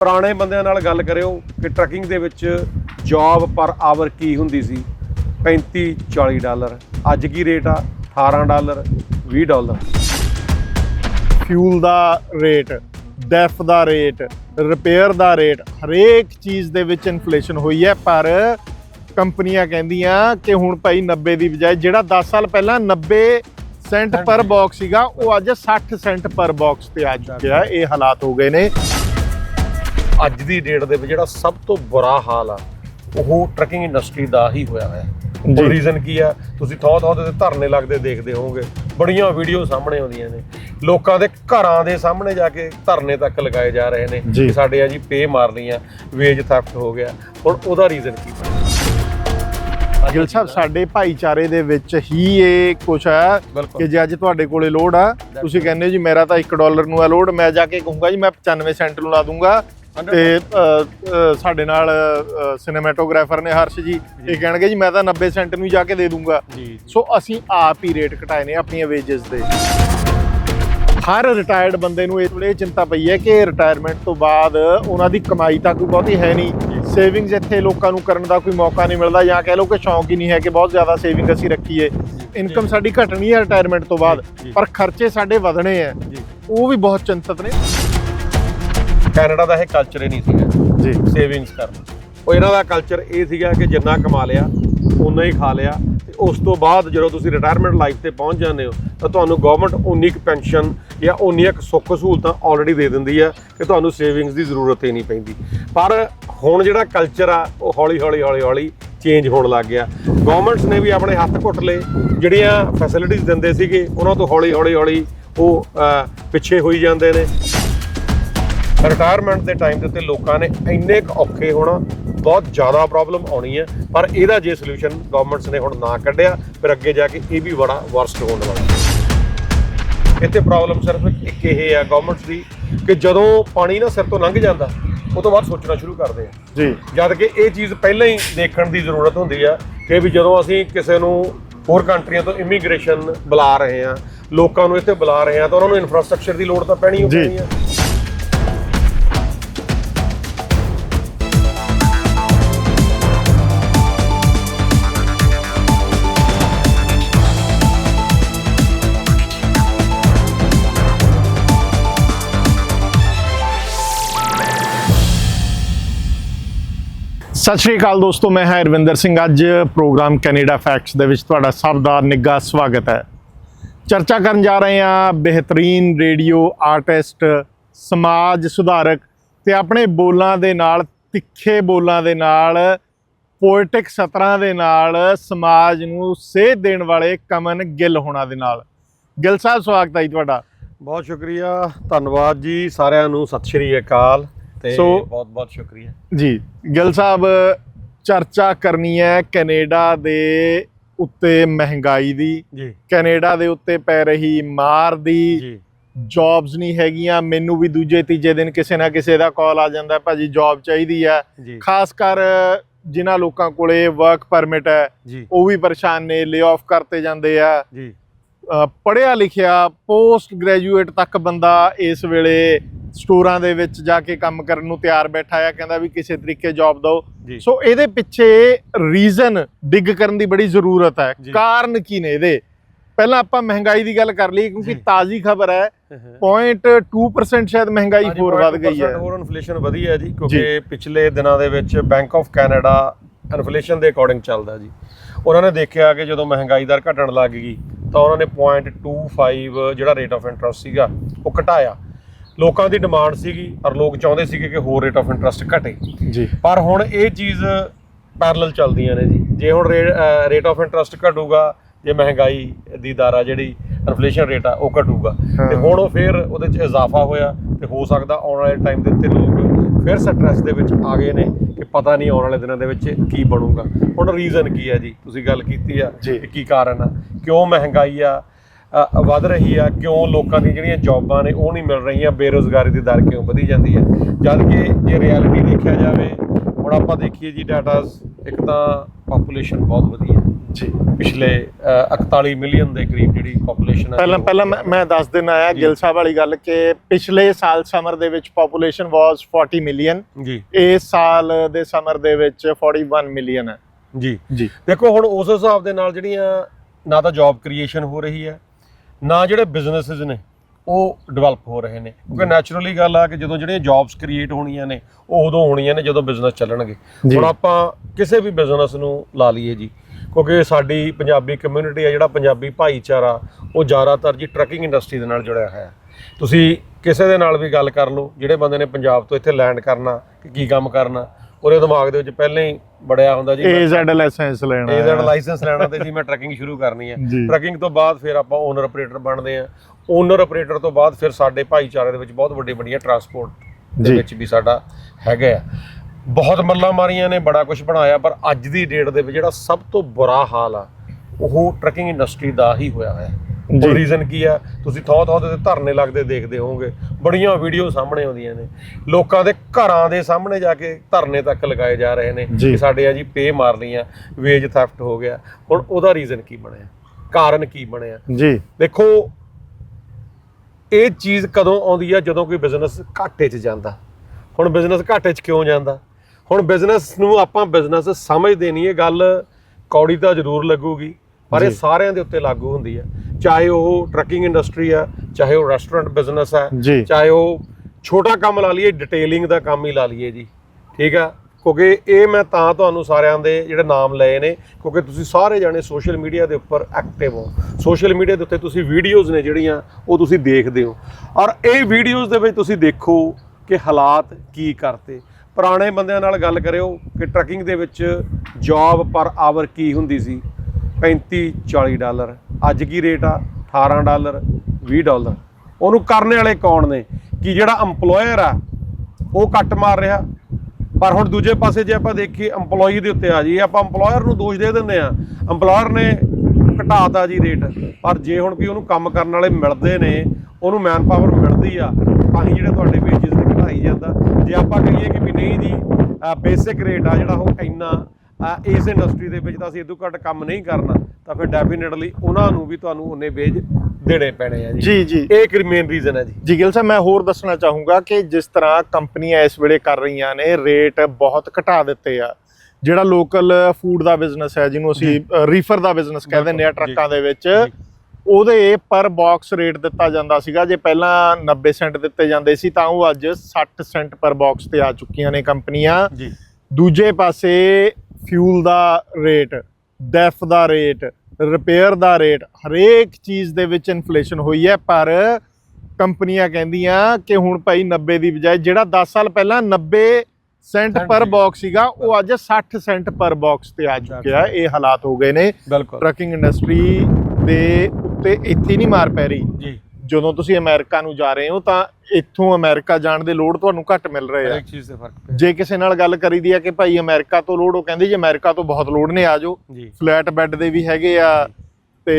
ਪੁਰਾਣੇ ਬੰਦਿਆਂ ਨਾਲ ਗੱਲ ਕਰਿਓ ਕਿ ਟਰੱਕਿੰਗ ਦੇ ਵਿੱਚ ਜੌਬ ਪਰ ਆਵਰ ਕੀ ਹੁੰਦੀ ਸੀ? 35 40 ਡਾਲਰ। ਅੱਜ ਕੀ ਰੇਟ ਆ? 18 ਡਾਲਰ 20 ਡਾਲਰ। ਫਿਊਲ ਦਾ ਰੇਟ ਡੈਫ ਦਾ ਰੇਟ ਰਿਪੇਅਰ ਦਾ ਰੇਟ ਹਰੇਕ ਚੀਜ਼ ਦੇ ਵਿੱਚ ਇਨਫਲੇਸ਼ਨ ਹੋਈ ਹੈ ਪਰ ਕੰਪਨੀਆਂ ਕਹਿੰਦੀਆਂ ਕਿ ਹੁਣ ਭਾਈ 90 ਦੀ ਬਜਾਏ ਜਿਹੜਾ 10 ਸਾਲ ਪਹਿਲਾਂ 90 ਸੈਂਟ ਪਰ ਬਾਕਸ ਸੀਗਾ ਉਹ ਅੱਜ 60 ਸੈਂਟ ਪਰ ਬਾਕਸ ਤੇ ਆ ਚੁੱਕਿਆ। ਇਹ ਹਾਲਾਤ ਹੋ ਗਏ ਨੇ। ਅੱਜ ਦੀ ਡੇਟ ਦੇ ਵਿੱਚ ਜਿਹੜਾ ਸਭ ਤੋਂ ਬੁਰਾ ਹਾਲ ਆ ਉਹ ਟਰੱਕਿੰਗ ਇੰਡਸਟਰੀ ਦਾ ਹੀ ਹੋਇਆ ਹੋਇਆ। ਜੀ। ਉਹ ਰੀਜ਼ਨ ਕੀ ਆ? ਤੁਸੀਂ ਥਾਂ ਥਾਂ ਤੇ ਧਰਨੇ ਲੱਗਦੇ ਦੇਖਦੇ ਹੋਵੋਗੇ। ਬੜੀਆਂ ਵੀਡੀਓ ਸਾਹਮਣੇ ਆਉਂਦੀਆਂ ਨੇ। ਲੋਕਾਂ ਦੇ ਘਰਾਂ ਦੇ ਸਾਹਮਣੇ ਜਾ ਕੇ ਧਰਨੇ ਤੱਕ ਲਗਾਏ ਜਾ ਰਹੇ ਨੇ। ਕਿ ਸਾਡੇ ਆ ਜੀ ਪੇ ਮਾਰ ਲਈਆਂ ਵੇਜ ਥੈਫਟ ਹੋ ਗਿਆ। ਹੁਣ ਉਹਦਾ ਰੀਜ਼ਨ ਕੀ ਬਣਿਆ? ਗਿਲ ਸਾਹਿਬ ਸਾਡੇ ਭਾਈਚਾਰੇ ਦੇ ਵਿੱਚ ਹੀ ਇਹ ਕੁਛ ਹੈ ਬਿਲਕੁਲ। ਕਿ ਜੇ ਅੱਜ ਤੁਹਾਡੇ ਕੋਲੇ ਲੋਡ ਆ ਤੁਸੀਂ ਕਹਿੰਦੇ ਹੋ ਜੀ ਮੇਰਾ ਤਾਂ 1 ਡਾਲਰ ਨੂੰ ਆ ਲੋਡ ਮੈਂ ਜਾ ਕੇ ਕਹੂੰਗਾ ਜੀ ਮੈਂ 95 ਸੈਂਟ ਨੂੰ ਲਾ ਦੂੰਗਾ। ਤੇ ਅ, ਅ, ਸਾਡੇ ਨਾਲ ਸਿਨੇਮੈਟੋਗ੍ਰਾਫਰ ਨੇ ਹਰਸ਼ ਜੀ ਇਹ ਕਹਿਣਗੇ ਜੀ ਮੈਂ ਤਾਂ 90 ਸੈਂਟ ਨੂੰ ਹੀ ਜਾ ਕੇ ਦੇ ਦੂੰਗਾ। ਜੀ ਸੋ ਅਸੀਂ ਆਪ ਹੀ ਰੇਟ ਘਟਾਏ ਨੇ ਆਪਣੀਆਂ ਵੇਜਸ ਦੇ। ਹਰ ਰਿਟਾਇਰਡ ਬੰਦੇ ਨੂੰ ਇਸ ਵੇਲੇ ਇਹ ਚਿੰਤਾ ਪਈ ਹੈ ਕਿ ਰਿਟਾਇਰਮੈਂਟ ਤੋਂ ਬਾਅਦ ਉਹਨਾਂ ਦੀ ਕਮਾਈ ਤਾਂ ਕੋਈ ਬਹੁਤੀ ਹੈ ਨਹੀਂ। ਸੇਵਿੰਗਸ ਇੱਥੇ ਲੋਕਾਂ ਨੂੰ ਕਰਨ ਦਾ ਕੋਈ ਮੌਕਾ ਨਹੀਂ ਮਿਲਦਾ ਜਾਂ ਕਹਿ ਲਓ ਕਿ ਸ਼ੌਂਕ ਹੀ ਨਹੀਂ ਹੈ ਕਿ ਬਹੁਤ ਜ਼ਿਆਦਾ ਸੇਵਿੰਗ ਅਸੀਂ ਰੱਖੀਏ। ਇਨਕਮ ਸਾਡੀ ਘਟਣੀ ਹੈ ਰਿਟਾਇਰਮੈਂਟ ਤੋਂ ਬਾਅਦ ਜੀ। ਪਰ ਖਰਚੇ ਸਾਡੇ ਵਧਣੇ ਆ ਜੀ। ਉਹ ਵੀ ਬਹੁਤ ਚਿੰਤਤ ਨੇ। ਕੈਨੇਡਾ ਦਾ ਇਹ ਕਲਚਰ ਹੀ ਨਹੀਂ ਸੀਗਾ। ਜੀ। ਸੇਵਿੰਗਸ ਕਰਨਾ ਉਹ ਇਹਨਾਂ ਦਾ ਕਲਚਰ ਇਹ ਸੀਗਾ ਕਿ ਜਿੰਨਾ ਕਮਾ ਲਿਆ ਉਨਾ ਹੀ ਖਾ ਲਿਆ। ਤੇ ਉਸ ਤੋਂ ਬਾਅਦ ਜਦੋਂ ਤੁਸੀਂ ਰਿਟਾਇਰਮੈਂਟ ਲਾਈਫ ਤੇ ਪਹੁੰਚ ਜਾਂਦੇ ਹੋ ਤਾਂ ਤੁਹਾਨੂੰ ਗਵਰਨਮੈਂਟ ਉਨੀ ਕੁ ਪੈਨਸ਼ਨ ਜਾਂ ਉਨੀਆਂ ਕੁ ਸੁੱਖ ਸਹੂਲਤਾਂ ਆਲਰੇਡੀ ਦੇ ਦਿੰਦੀ ਆ ਕਿ ਤੁਹਾਨੂੰ ਸੇਵਿੰਗਸ ਦੀ ਜ਼ਰੂਰਤ ਹੀ ਨਹੀਂ ਪੈਂਦੀ। ਪਰ ਹੁਣ ਜਿਹੜਾ ਕਲਚਰ ਆ ਉਹ ਹੌਲੀ ਹੌਲੀ ਹੌਲੀ ਹੌਲੀ ਚੇਂਜ ਹੋਣ ਲੱਗ ਗਿਆ। ਗਵਰਨਮੈਂਟਸ ਨੇ ਵੀ ਆਪਣੇ ਹੱਥ ਘੁੱਟ ਲਏ। ਜਿਹੜੀਆਂ ਫੈਸਿਲਿਟੀਆਂ ਦਿੰਦੇ ਸੀਗੇ ਉਹਨਾਂ ਤੋਂ ਹੌਲੀ ਹੌਲੀ ਹੌਲੀ ਉਹ ਪਿੱਛੇ ਹੋਈ ਜਾਂਦੇ ਨੇ। ਰਿਟਾਇਰਮੈਂਟ ਦੇ ਟਾਈਮ ਦੇ ਉੱਤੇ ਲੋਕਾਂ ਨੇ ਇੰਨੇ ਕੁ ਔਖੇ ਹੋਣਾ ਬਹੁਤ ਜ਼ਿਆਦਾ ਪ੍ਰੋਬਲਮ ਆਉਣੀ ਹੈ ਪਰ ਇਹਦਾ ਜੇ ਸੋਲੂਸ਼ਨ ਗਵਰਨਮੈਂਟਸ ਨੇ ਹੁਣ ਨਾ ਕੱਢਿਆ ਫਿਰ ਅੱਗੇ ਜਾ ਕੇ ਇਹ ਵੀ ਬੜਾ ਵਰਸਟ ਹੋਣ ਵਾਲਾ ਹੈ। ਇੱਥੇ ਪ੍ਰੋਬਲਮ ਸਿਰਫ ਇੱਕ ਇਹ ਹੈ ਗਵਰਨਮੈਂਟਸ ਦੀ ਕਿ ਜਦੋਂ ਪਾਣੀ ਨਾ ਸਿਰ ਤੋਂ ਲੰਘ ਜਾਂਦਾ ਉਹ ਤੋਂ ਬਾਅਦ ਸੋਚਣਾ ਸ਼ੁਰੂ ਕਰਦੇ ਆ। ਜੀ। ਜਦ ਕਿ ਇਹ ਚੀਜ਼ ਪਹਿਲਾਂ ਹੀ ਦੇਖਣ ਦੀ ਜ਼ਰੂਰਤ ਹੁੰਦੀ ਆ ਕਿ ਵੀ ਜਦੋਂ ਅਸੀਂ ਕਿਸੇ ਨੂੰ ਹੋਰ ਕੰਟਰੀਆਂ ਤੋਂ ਇਮੀਗ੍ਰੇਸ਼ਨ ਬੁਲਾ ਰਹੇ ਆ ਲੋਕਾਂ ਨੂੰ ਇੱਥੇ ਬੁਲਾ ਰਹੇ ਆ ਤਾਂ ਉਹਨਾਂ ਨੂੰ ਇਨਫਰਾਸਟ੍ਰਕਚਰ ਦੀ ਲੋੜ ਤਾਂ ਪੈਣੀ ਹੋ। ਪੈਣੀ ਆ। ਸਤਿ ਸ਼੍ਰੀ ਅਕਾਲ ਦੋਸਤੋ, ਮੈਂ ਹਾਂ ਰਵਿੰਦਰ ਸਿੰਘ। ਅੱਜ ਪ੍ਰੋਗਰਾਮ ਕੈਨੇਡਾ ਫੈਕਟਸ ਦੇ ਵਿੱਚ ਤੁਹਾਡਾ ਸਭ ਦਾ ਨਿੱਘਾ ਸਵਾਗਤ ਹੈ। ਚਰਚਾ ਕਰਨ ਜਾ ਰਹੇ ਹਾਂ ਬਿਹਤਰੀਨ ਰੇਡੀਓ ਆਰਟਿਸਟ, ਸਮਾਜ ਸੁਧਾਰਕ ਤੇ ਆਪਣੇ ਬੋਲਾਂ ਦੇ ਨਾਲ, ਤਿੱਖੇ ਬੋਲਾਂ ਦੇ ਨਾਲ, ਪੋਇਟਿਕ ਸਤਰਾਂ ਦੇ ਨਾਲ, ਸਮਾਜ ਨੂੰ ਸੇਧ ਦੇਣ ਵਾਲੇ ਕਮਨ ਗਿੱਲ ਹੋਣਾ ਦੇ ਨਾਲ। ਗਿੱਲ ਸਾਹਿਬ, ਸਵਾਗਤ ਹੈ ਜੀ ਤੁਹਾਡਾ। ਬਹੁਤ ਸ਼ੁਕਰੀਆ, ਧੰਨਵਾਦ ਜੀ ਸਾਰਿਆਂ ਨੂੰ, ਸਤਿ ਸ਼੍ਰੀ ਅਕਾਲ। ਤੇ ਸੋ- ਬਹੁਤ ਬਹੁਤ ਸ਼ੁਕਰੀਆ। ਜੀ ਗਿੱਲ ਸਾਹਿਬ ਚਰਚਾ ਕਰਨੀ ਹੈ ਕੈਨੇਡਾ ਦੇ ਉੱਤੇ ਮਹਿੰਗਾਈ ਦੀ। ਜੀ। ਕੈਨੇਡਾ ਦੇ ਉੱਤੇ ਪੈ ਰਹੀ ਮਾਰ ਦੀ। ਜੀ। ਜੌਬਸ ਨਹੀਂ ਹੈਗੀਆਂ ਮੈਨੂੰ ਵੀ ਦੂਜੇ ਤੀਜੇ ਦਿਨ ਕਿਸੇ ਨਾ ਕਿਸੇ ਦਾ ਕਾਲ ਆ ਜਾਂਦਾ ਭਾਜੀ ਜੌਬ ਚਾਹੀਦੀ ਹੈ। ਜੀ। ਖਾਸ ਕਰ ਜਿਨ੍ਹਾਂ ਲੋਕਾਂ ਕੋਲੇ ਵਰਕ ਪਰਮਿਟ ਹੈ ਜੀ। ਉਹ ਵੀ ਪਰੇਸ਼ਾਨ ਨੇ ਲੇ ਆਫ ਕਰਤੇ ਜਾਂਦੇ ਆ। ਜੀ। ਅ, ਪੜ੍ਹਿਆ ਲਿਖਿਆ ਪੋਸਟ ਗ੍ਰੈਜੂਏਟ ਤੱਕ ਬੰਦਾ ਇਸ ਵੇਲੇ ਸਟੋਰਾਂ ਦੇ ਵਿੱਚ ਜਾ ਕੇ ਕੰਮ ਕਰਨ ਨੂੰ ਤਿਆਰ ਬੈਠਾ ਆ ਕਹਿੰਦਾ ਵੀ ਕਿਸੇ ਤਰੀਕੇ ਜੌਬ ਦਿਓ। ਸੋ ਇਹਦੇ ਪਿੱਛੇ ਰੀਜ਼ਨ ਡਿੱਗ ਕਰਨ ਦੀ ਬੜੀ ਜ਼ਰੂਰਤ ਹੈ। ਕਾਰਨ ਕੀ ਨੇ ਇਹਦੇ? ਪਹਿਲਾਂ ਆਪਾਂ ਮਹਿੰਗਾਈ ਦੀ ਗੱਲ ਕਰ ਲਈ ਕਿਉਂਕਿ। ਤਾਜ਼ੀ ਖਬਰ ਹੈ। 0.2% ਸ਼ਾਇਦ ਮਹਿੰਗਾਈ ਹੋਰ ਵੱਧ ਗਈ 0.2% ਹੈ ਹੋਰ ਇਨਫਲੇਸ਼ਨ ਵਧੀ ਹੈ ਜੀ ਕਿਉਂਕਿ ਪਿਛਲੇ ਦਿਨਾਂ ਦੇ ਵਿੱਚ ਬੈਂਕ ਆਫ ਕੈਨੇਡਾ ਇਨਫਲੇਸ਼ਨ ਦੇ ਅਕੋਰਡਿੰਗ ਚੱਲਦਾ ਜੀ। ਉਹਨਾਂ ਨੇ ਦੇਖਿਆ ਕਿ ਜਦੋਂ ਮਹਿੰਗਾਈ ਦਰ ਘਟਣ ਲੱਗ ਗਈ ਤਾਂ ਉਹਨਾਂ ਨੇ 0.25 ਜਿਹੜਾ ਰੇਟ ਆਫ ਇੰਟਰਸਟ ਸੀਗਾ ਉਹ ਘਟਾਇਆ। ਲੋਕਾਂ ਦੀ ਡਿਮਾਂਡ ਸੀਗੀ ਔਰ ਲੋਕ ਚਾਹੁੰਦੇ ਸੀਗੇ ਕਿ ਹੋਰ ਰੇਟ ਆਫ ਇੰਟਰਸਟ ਘਟੇ। ਜੀ। ਪਰ ਹੁਣ ਇਹ ਚੀਜ਼ ਪੈਰਲਲ ਚੱਲਦੀਆਂ ਨੇ ਜੀ। ਜੇ ਹੁਣ ਰੇਟ ਆਫ ਇੰਟਰਸਟ ਘਟੂਗਾ ਜੇ ਮਹਿੰਗਾਈ ਦੀ ਦਰ ਆ ਜਿਹੜੀ ਇਨਫਲੇਸ਼ਨ ਰੇਟ ਆ ਉਹ ਘਟੂਗਾ। ਤੇ ਹੁਣ ਉਹ ਫਿਰ ਉਹਦੇ 'ਚ ਇਜ਼ਾਫਾ ਹੋਇਆ ਤੇ ਹੋ ਸਕਦਾ ਆਉਣ ਵਾਲੇ ਟਾਈਮ ਦੇ ਉੱਤੇ ਲੋਕ ਫਿਰ ਸਟ੍ਰੈਸ ਦੇ ਵਿੱਚ ਆ ਗਏ ਨੇ ਕਿ ਪਤਾ ਨਹੀਂ ਆਉਣ ਵਾਲੇ ਦਿਨਾਂ ਦੇ ਵਿੱਚ ਕੀ ਬਣੂਗਾ। ਹੁਣ ਰੀਜ਼ਨ ਕੀ ਹੈ ਜੀ? ਤੁਸੀਂ ਗੱਲ ਕੀਤੀ ਆ। ਕਿ ਕੀ ਕਾਰਨ ਆ। ਕਿਉਂ ਮਹਿੰਗਾਈ ਆ? ਵੱਧ ਰਹੀ ਆ। ਕਿਉਂ ਲੋਕਾਂ ਦੀ ਜਿਹੜੀਆਂ ਜੌਬਾਂ ਨੇ ਉਹ ਨਹੀਂ ਮਿਲ ਰਹੀਆਂ? ਬੇਰੋਜ਼ਗਾਰੀ ਦੀ ਦਰ ਕਿਉਂ ਵਧੀ ਜਾਂਦੀ ਹੈ? ਜਦ ਕਿ ਜੇ ਰਿਐਲਿਟੀ ਦੇਖਿਆ ਜਾਵੇ ਹੁਣ ਆਪਾਂ ਦੇਖੀਏ ਜੀ ਡਾਟਾਸ ਇੱਕ ਤਾਂ ਪਾਪੂਲੇਸ਼ਨ ਬਹੁਤ ਵਧੀ ਹੈ। ਜੀ। ਪਿਛਲੇ ਅ, 41 ਮਿਲੀਅਨ ਦੇ ਕਰੀਬ ਜਿਹੜੀ ਪੋਪੂਲੇਸ਼ਨ ਹੈ ਪਹਿਲਾਂ ਪਹਿਲਾਂ ਮੈਂ ਮੈਂ ਦੱਸ ਦਿਨ ਆਇਆ ਗਿਲ ਸਾਹਿਬ ਵਾਲੀ ਗੱਲ ਕਿ ਪਿਛਲੇ ਸਾਲ ਸਮਰ ਦੇ ਵਿੱਚ ਪੋਪੂਲੇਸ਼ਨ ਵਾਸ 40 ਮਿਲੀਅਨ ਜੀ। ਇਸ ਸਾਲ ਦੇ ਸਮਰ ਦੇ ਵਿੱਚ 41 ਮਿਲੀਅਨ ਹੈ। ਜੀ। ਜੀ। ਦੇਖੋ ਹੁਣ ਉਸ ਹਿਸਾਬ ਦੇ ਨਾਲ ਜਿਹੜੀਆਂ ਨਾ ਤਾਂ ਜੌਬ ਕ੍ਰੀਏਸ਼ਨ ਹੋ ਰਹੀ ਹੈ ਨਾ ਜਿਹੜੇ ਬਿਜ਼ਨੈਸਸ ਨੇ ਉਹ ਡਿਵੈਲਪ ਹੋ ਰਹੇ ਨੇ। ਕਿਉਂਕਿ ਨੈਚੁਰਲੀ ਗੱਲ ਆ ਕਿ ਜਦੋਂ ਜਿਹੜੀਆਂ ਜੌਬਸ ਕ੍ਰੀਏਟ ਹੋਣੀਆਂ ਨੇ ਉਹ ਉਦੋਂ ਹੋਣੀਆਂ ਨੇ ਜਦੋਂ ਬਿਜ਼ਨਸ ਚੱਲਣਗੇ। ਹੁਣ ਆਪਾਂ ਕਿਸੇ ਵੀ ਬਿਜ਼ਨਸ ਨੂੰ ਲਾ ਲਈਏ ਜੀ ਕਿਉਂਕਿ ਸਾਡੀ ਪੰਜਾਬੀ ਕਮਿਊਨਿਟੀ ਆ ਜਿਹੜਾ ਪੰਜਾਬੀ ਭਾਈਚਾਰਾ ਉਹ ਜ਼ਿਆਦਾਤਰ ਜੀ ਟਰੱਕਿੰਗ ਇੰਡਸਟਰੀ ਦੇ ਨਾਲ ਜੁੜਿਆ ਹੋਇਆ। ਹੈ ਤੁਸੀਂ ਕਿਸੇ ਦੇ ਨਾਲ ਵੀ ਗੱਲ ਕਰ ਲਓ ਜਿਹੜੇ ਬੰਦੇ ਨੇ ਪੰਜਾਬ ਤੋਂ ਇੱਥੇ ਲੈਂਡ ਕਰਨਾ ਕਿ ਕੀ ਕੰਮ ਕਰਨਾ ਉਹਦੇ ਦਿਮਾਗ ਦੇ ਵਿੱਚ ਪਹਿਲਾਂ ਹੀ ਬੜਿਆ ਹੁੰਦਾ ਜੀ ਏਜ਼ੈਡ ਲਾਇਸੈਂਸ ਲੈਣਾ ਹੈ। ਲਾਇਸੈਂਸ ਲੈਣਾ ਤੇ ਜੀ ਮੈਂ ਟਰੱਕਿੰਗ ਸ਼ੁਰੂ ਕਰਨੀ ਹੈ। ਟਰੱਕਿੰਗ ਤੋਂ ਬਾਅਦ ਫਿਰ ਆਪਾਂ ਓਨਰ ਆਪਰੇਟਰ ਬਣਦੇ ਆ ਓਨਰ ਆਪਰੇਟਰ ਤੋਂ ਬਾਅਦ ਫਿਰ ਸਾਡੇ ਭਾਈਚਾਰੇ ਦੇ ਵਿੱਚ ਬਹੁਤ ਵੱਡੀ ਵੱਡੀਆਂ ਟਰਾਂਸਪੋਰਟ ਦੇ। ਵਿੱਚ ਵੀ ਸਾਡਾ ਹੈਗਾ ਆ ਬਹੁਤ ਮੱਲਾਂ ਮਾਰੀਆਂ ਨੇ ਬੜਾ ਕੁਝ ਬਣਾਇਆ ਪਰ ਅੱਜ ਦੀ ਡੇਟ ਦੇ ਵਿੱਚ ਜਿਹੜਾ ਸਭ ਤੋਂ ਬੁਰਾ ਹਾਲ ਆ ਉਹ ਟਰੱਕਿੰਗ ਇੰਡਸਟਰੀ ਦਾ ਹੀ ਹੋਇਆ ਹੋਇਆ ਜੀ। ਉਹ ਰੀਜ਼ਨ ਕੀ ਆ। ਤੁਸੀਂ ਥਾਂ ਥਾਂ ਤੇ ਧਰਨੇ ਲੱਗਦੇ ਦੇਖਦੇ ਹੋਵੋਗੇ। ਬੜੀਆਂ ਵੀਡੀਓ ਸਾਹਮਣੇ ਆਉਂਦੀਆਂ ਨੇ। ਲੋਕਾਂ ਦੇ ਘਰਾਂ ਦੇ ਸਾਹਮਣੇ ਜਾ ਕੇ ਧਰਨੇ ਤੱਕ ਲਗਾਏ ਜਾ ਰਹੇ ਨੇ ਜੀ। ਕਿ ਸਾਡੇ ਆ ਜੀ ਪੇ ਮਾਰ ਲਈਆਂ ਵੇਜ ਥੈਫਟ ਹੋ ਗਿਆ। ਹੁਣ ਉਹਦਾ ਰੀਜ਼ਨ ਕੀ ਬਣਿਆ? ਕਾਰਨ ਕੀ ਬਣਿਆ? ਜੀ। ਦੇਖੋ ਇਹ ਚੀਜ਼ ਕਦੋਂ ਆਉਂਦੀ ਆ? ਜਦੋਂ ਕੋਈ ਬਿਜ਼ਨਸ ਘਾਟੇ 'ਚ ਜਾਂਦਾ। ਹੁਣ ਬਿਜ਼ਨਸ ਘਾਟੇ 'ਚ ਕਿਉਂ ਜਾਂਦਾ? ਹੁਣ ਬਿਜ਼ਨਸ ਨੂੰ ਆਪਾਂ ਬਿਜ਼ਨਸ ਸਮਝਦੇ ਨਹੀਂ। ਇਹ ਗੱਲ ਕੌੜੀ ਤਾਂ ਜ਼ਰੂਰ ਲੱਗੂਗੀ। ਪਰ ਇਹ। ਸਾਰਿਆਂ ਦੇ ਉੱਤੇ ਲਾਗੂ ਹੁੰਦੀ ਆ ਚਾਹੇ ਉਹ ਟਰੱਕਿੰਗ ਇੰਡਸਟਰੀ ਆ ਚਾਹੇ ਉਹ ਰੈਸਟੋਰੈਂਟ ਬਿਜ਼ਨਸ ਆ। ਚਾਹੇ ਉਹ ਛੋਟਾ ਕੰਮ ਲਾ ਲਈਏ ਡਿਟੇਲਿੰਗ ਦਾ ਕੰਮ ਹੀ ਲਾ ਲਈਏ ਜੀ। ਠੀਕ ਆ ਕਿਉਂਕਿ ਇਹ ਮੈਂ ਤਾਂ ਤੁਹਾਨੂੰ ਸਾਰਿਆਂ ਦੇ ਜਿਹੜੇ ਨਾਮ ਲਏ ਨੇ ਕਿਉਂਕਿ ਤੁਸੀਂ ਸਾਰੇ ਜਾਣੇ ਸੋਸ਼ਲ ਮੀਡੀਆ ਦੇ ਉੱਪਰ ਐਕਟਿਵ ਹੋ। ਸੋਸ਼ਲ ਮੀਡੀਆ ਦੇ ਉੱਤੇ ਤੁਸੀਂ ਵੀਡੀਓਜ਼ ਨੇ ਜਿਹੜੀਆਂ ਉਹ ਤੁਸੀਂ ਦੇਖਦੇ ਹੋ। ਔਰ ਇਹ ਵੀਡੀਓਜ਼ ਦੇ ਵਿੱਚ ਤੁਸੀਂ ਦੇਖੋ ਕਿ ਹਾਲਾਤ ਕੀ ਕਰਤੇ। ਪੁਰਾਣੇ ਬੰਦਿਆਂ ਨਾਲ ਗੱਲ ਕਰਿਓ ਕਿ ਟਰੱਕਿੰਗ ਦੇ ਵਿੱਚ ਜੌਬ ਪਰ ਆਵਰ ਕੀ ਹੁੰਦੀ ਸੀ। 35 40 ਡਾਲਰ। ਅੱਜ ਕੀ ਰੇਟ ਆ? 18 ਡਾਲਰ 20 ਡਾਲਰ। ਉਹਨੂੰ ਕਰਨ ਵਾਲੇ ਕੌਣ ਨੇ? ਕਿ ਜਿਹੜਾ EMPLOYER ਆ, ਉਹ ਕੱਟ ਮਾਰ ਰਿਹਾ। ਪਰ ਹੁਣ ਦੂਜੇ ਪਾਸੇ ਜੇ ਆਪਾਂ ਦੇਖੀਏ, EMPLOYEE ਦੇ ਉੱਤੇ ਆ ਜੀ ਆਪਾਂ EMPLOYER ਨੂੰ ਦੋਸ਼ ਦੇ ਦਿੰਦੇ ਆ। EMPLOYER ਨੇ ਘਟਾਤਾ ਜੀ ਰੇਟ। ਪਰ ਜੇ ਹੁਣ ਵੀ ਉਹਨੂੰ ਕੰਮ ਕਰਨ ਵਾਲੇ ਮਿਲਦੇ ਨੇ, ਉਹਨੂੰ ਮੈਨ ਪਾਵਰ ਮਿਲਦੀ ਆ, ਤਾਂ ਹੀ ਜਿਹੜੇ ਤੁਹਾਡੇ ਵੇਜਸ ਨੇ ਘਟਾਈ ਜਾਂਦਾ। ਜੇ ਆਪਾਂ ਕਹੀਏ ਕਿ ਵੀ ਨਹੀਂ ਜੀ ਬੇਸਿਕ ਰੇਟ ਆ ਜਿਹੜਾ ਉਹ ਇੰਨਾ ਇਸ ਇੰਡਸਟਰੀ ਦੇ ਵਿੱਚ ਤਾਂ ਅਸੀਂ ਇਦੋਂ ਘੱਟ ਕੰਮ ਨਹੀਂ ਕਰਨਾ ਤਾਂ ਫਿਰ ਡੈਫੀਨਿਟਲੀ ਉਹਨਾਂ ਨੂੰ ਵੀ ਤੁਹਾਨੂੰ ਉਹਨੇ ਵੇਜ ਦੇਣੇ ਪੈਣੇ ਆ ਜੀ। ਜੀ ਜੀ। ਇਹ ਇੱਕ ਮੇਨ ਰੀਜ਼ਨ ਹੈ ਜੀ। ਜੀ ਗਿਲ ਸਾਹਿਬ ਮੈਂ ਹੋਰ ਦੱਸਣਾ ਚਾਹੂੰਗਾ ਕਿ ਜਿਸ ਤਰ੍ਹਾਂ ਕੰਪਨੀਆਂ ਇਸ ਵੇਲੇ ਕਰ ਰਹੀਆਂ ਨੇ ਰੇਟ ਬਹੁਤ ਘਟਾ ਦਿੱਤੇ ਆ। ਜਿਹੜਾ ਲੋਕਲ ਫੂਡ ਦਾ ਬਿਜ਼ਨਸ ਹੈ ਜਿਹਨੂੰ ਅਸੀਂ ਰੀਫਰ ਦਾ ਬਿਜ਼ਨਸ ਕਹਿ ਦਿੰਦੇ ਜੀ, ਟਰੱਕਾਂ ਦੇ ਵਿੱਚ। ਉਹਦੇ ਪਰ ਬਾਕਸ ਰੇਟ ਦਿੱਤਾ ਜਾਂਦਾ ਸੀਗਾ। ਜੇ ਪਹਿਲਾਂ 90 ਸੈਂਟ ਦਿੱਤੇ ਜਾਂਦੇ ਸੀ ਤਾਂ ਉਹ ਅੱਜ 60 ਸੈਂਟ ਪਰ ਬਾਕਸ ਤੇ ਆ ਚੁੱਕੀਆਂ ਨੇ ਕੰਪਨੀਆਂ। ਜੀ। ਦੂਜੇ ਪਾਸੇ ਫਿਊਲ ਦਾ ਰੇਟ ਡੈਫ ਦਾ ਰੇਟ ਰਿਪੇਅਰ ਦਾ ਰੇਟ ਹਰੇਕ ਚੀਜ਼ ਦੇ ਵਿੱਚ ਇਨਫਲੇਸ਼ਨ ਹੋਈ ਹੈ ਪਰ ਕੰਪਨੀਆਂ ਕਹਿੰਦੀਆਂ ਕਿ ਹੁਣ ਭਾਈ 90 ਦੀ ਬਜਾਏ ਜਿਹੜਾ 10 ਸਾਲ ਪਹਿਲਾਂ 90 ਸੈਂਟ ਪਰ। ਬਾਕਸ ਸੀਗਾ ਉਹ ਅੱਜ 60 ਸੈਂਟ ਪਰ ਬਾਕਸ ਤੇ ਆ ਚੁੱਕਿਆ ਇਹ ਹਾਲਾਤ ਹੋ ਗਏ ਨੇ। ਟਰੱਕਿੰਗ ਇੰਡਸਟਰੀ ਦੇ ਉੱਤੇ ਇੱਥੇ ਨਹੀਂ ਮਾਰ ਪੈ ਰਹੀ। ਜੀ। ਜਦੋਂ ਤੁਸੀਂ ਅਮਰੀਕਾ ਨੂੰ ਜਾ ਰਹੇ ਹੋ ਤਾਂ ਇੱਥੋਂ ਅਮਰੀਕਾ ਜਾਣ ਦੇ ਲੋਡ ਤੁਹਾਨੂੰ ਘੱਟ ਮਿਲ ਰਹੇ ਆ। ਹਰੇਕ ਚੀਜ਼ ਤੇ ਫ਼ਰਕ ਪਿਆ ਜੇ ਕਿਸੇ ਨਾਲ ਗੱਲ ਕਰੀਦੀ ਆ ਕਿ ਭਾਈ ਅਮਰੀਕਾ ਤੋਂ ਲੋਡ ਉਹ ਕਹਿੰਦੇ ਜੀ ਅਮਰੀਕਾ ਤੋਂ ਬਹੁਤ ਲੋਡ ਨੇ ਆ ਜਾਓ। ਜੀ। ਫਲੈਟ ਬੈੱਡ ਦੇ ਵੀ ਹੈਗੇ ਆ ਤੇ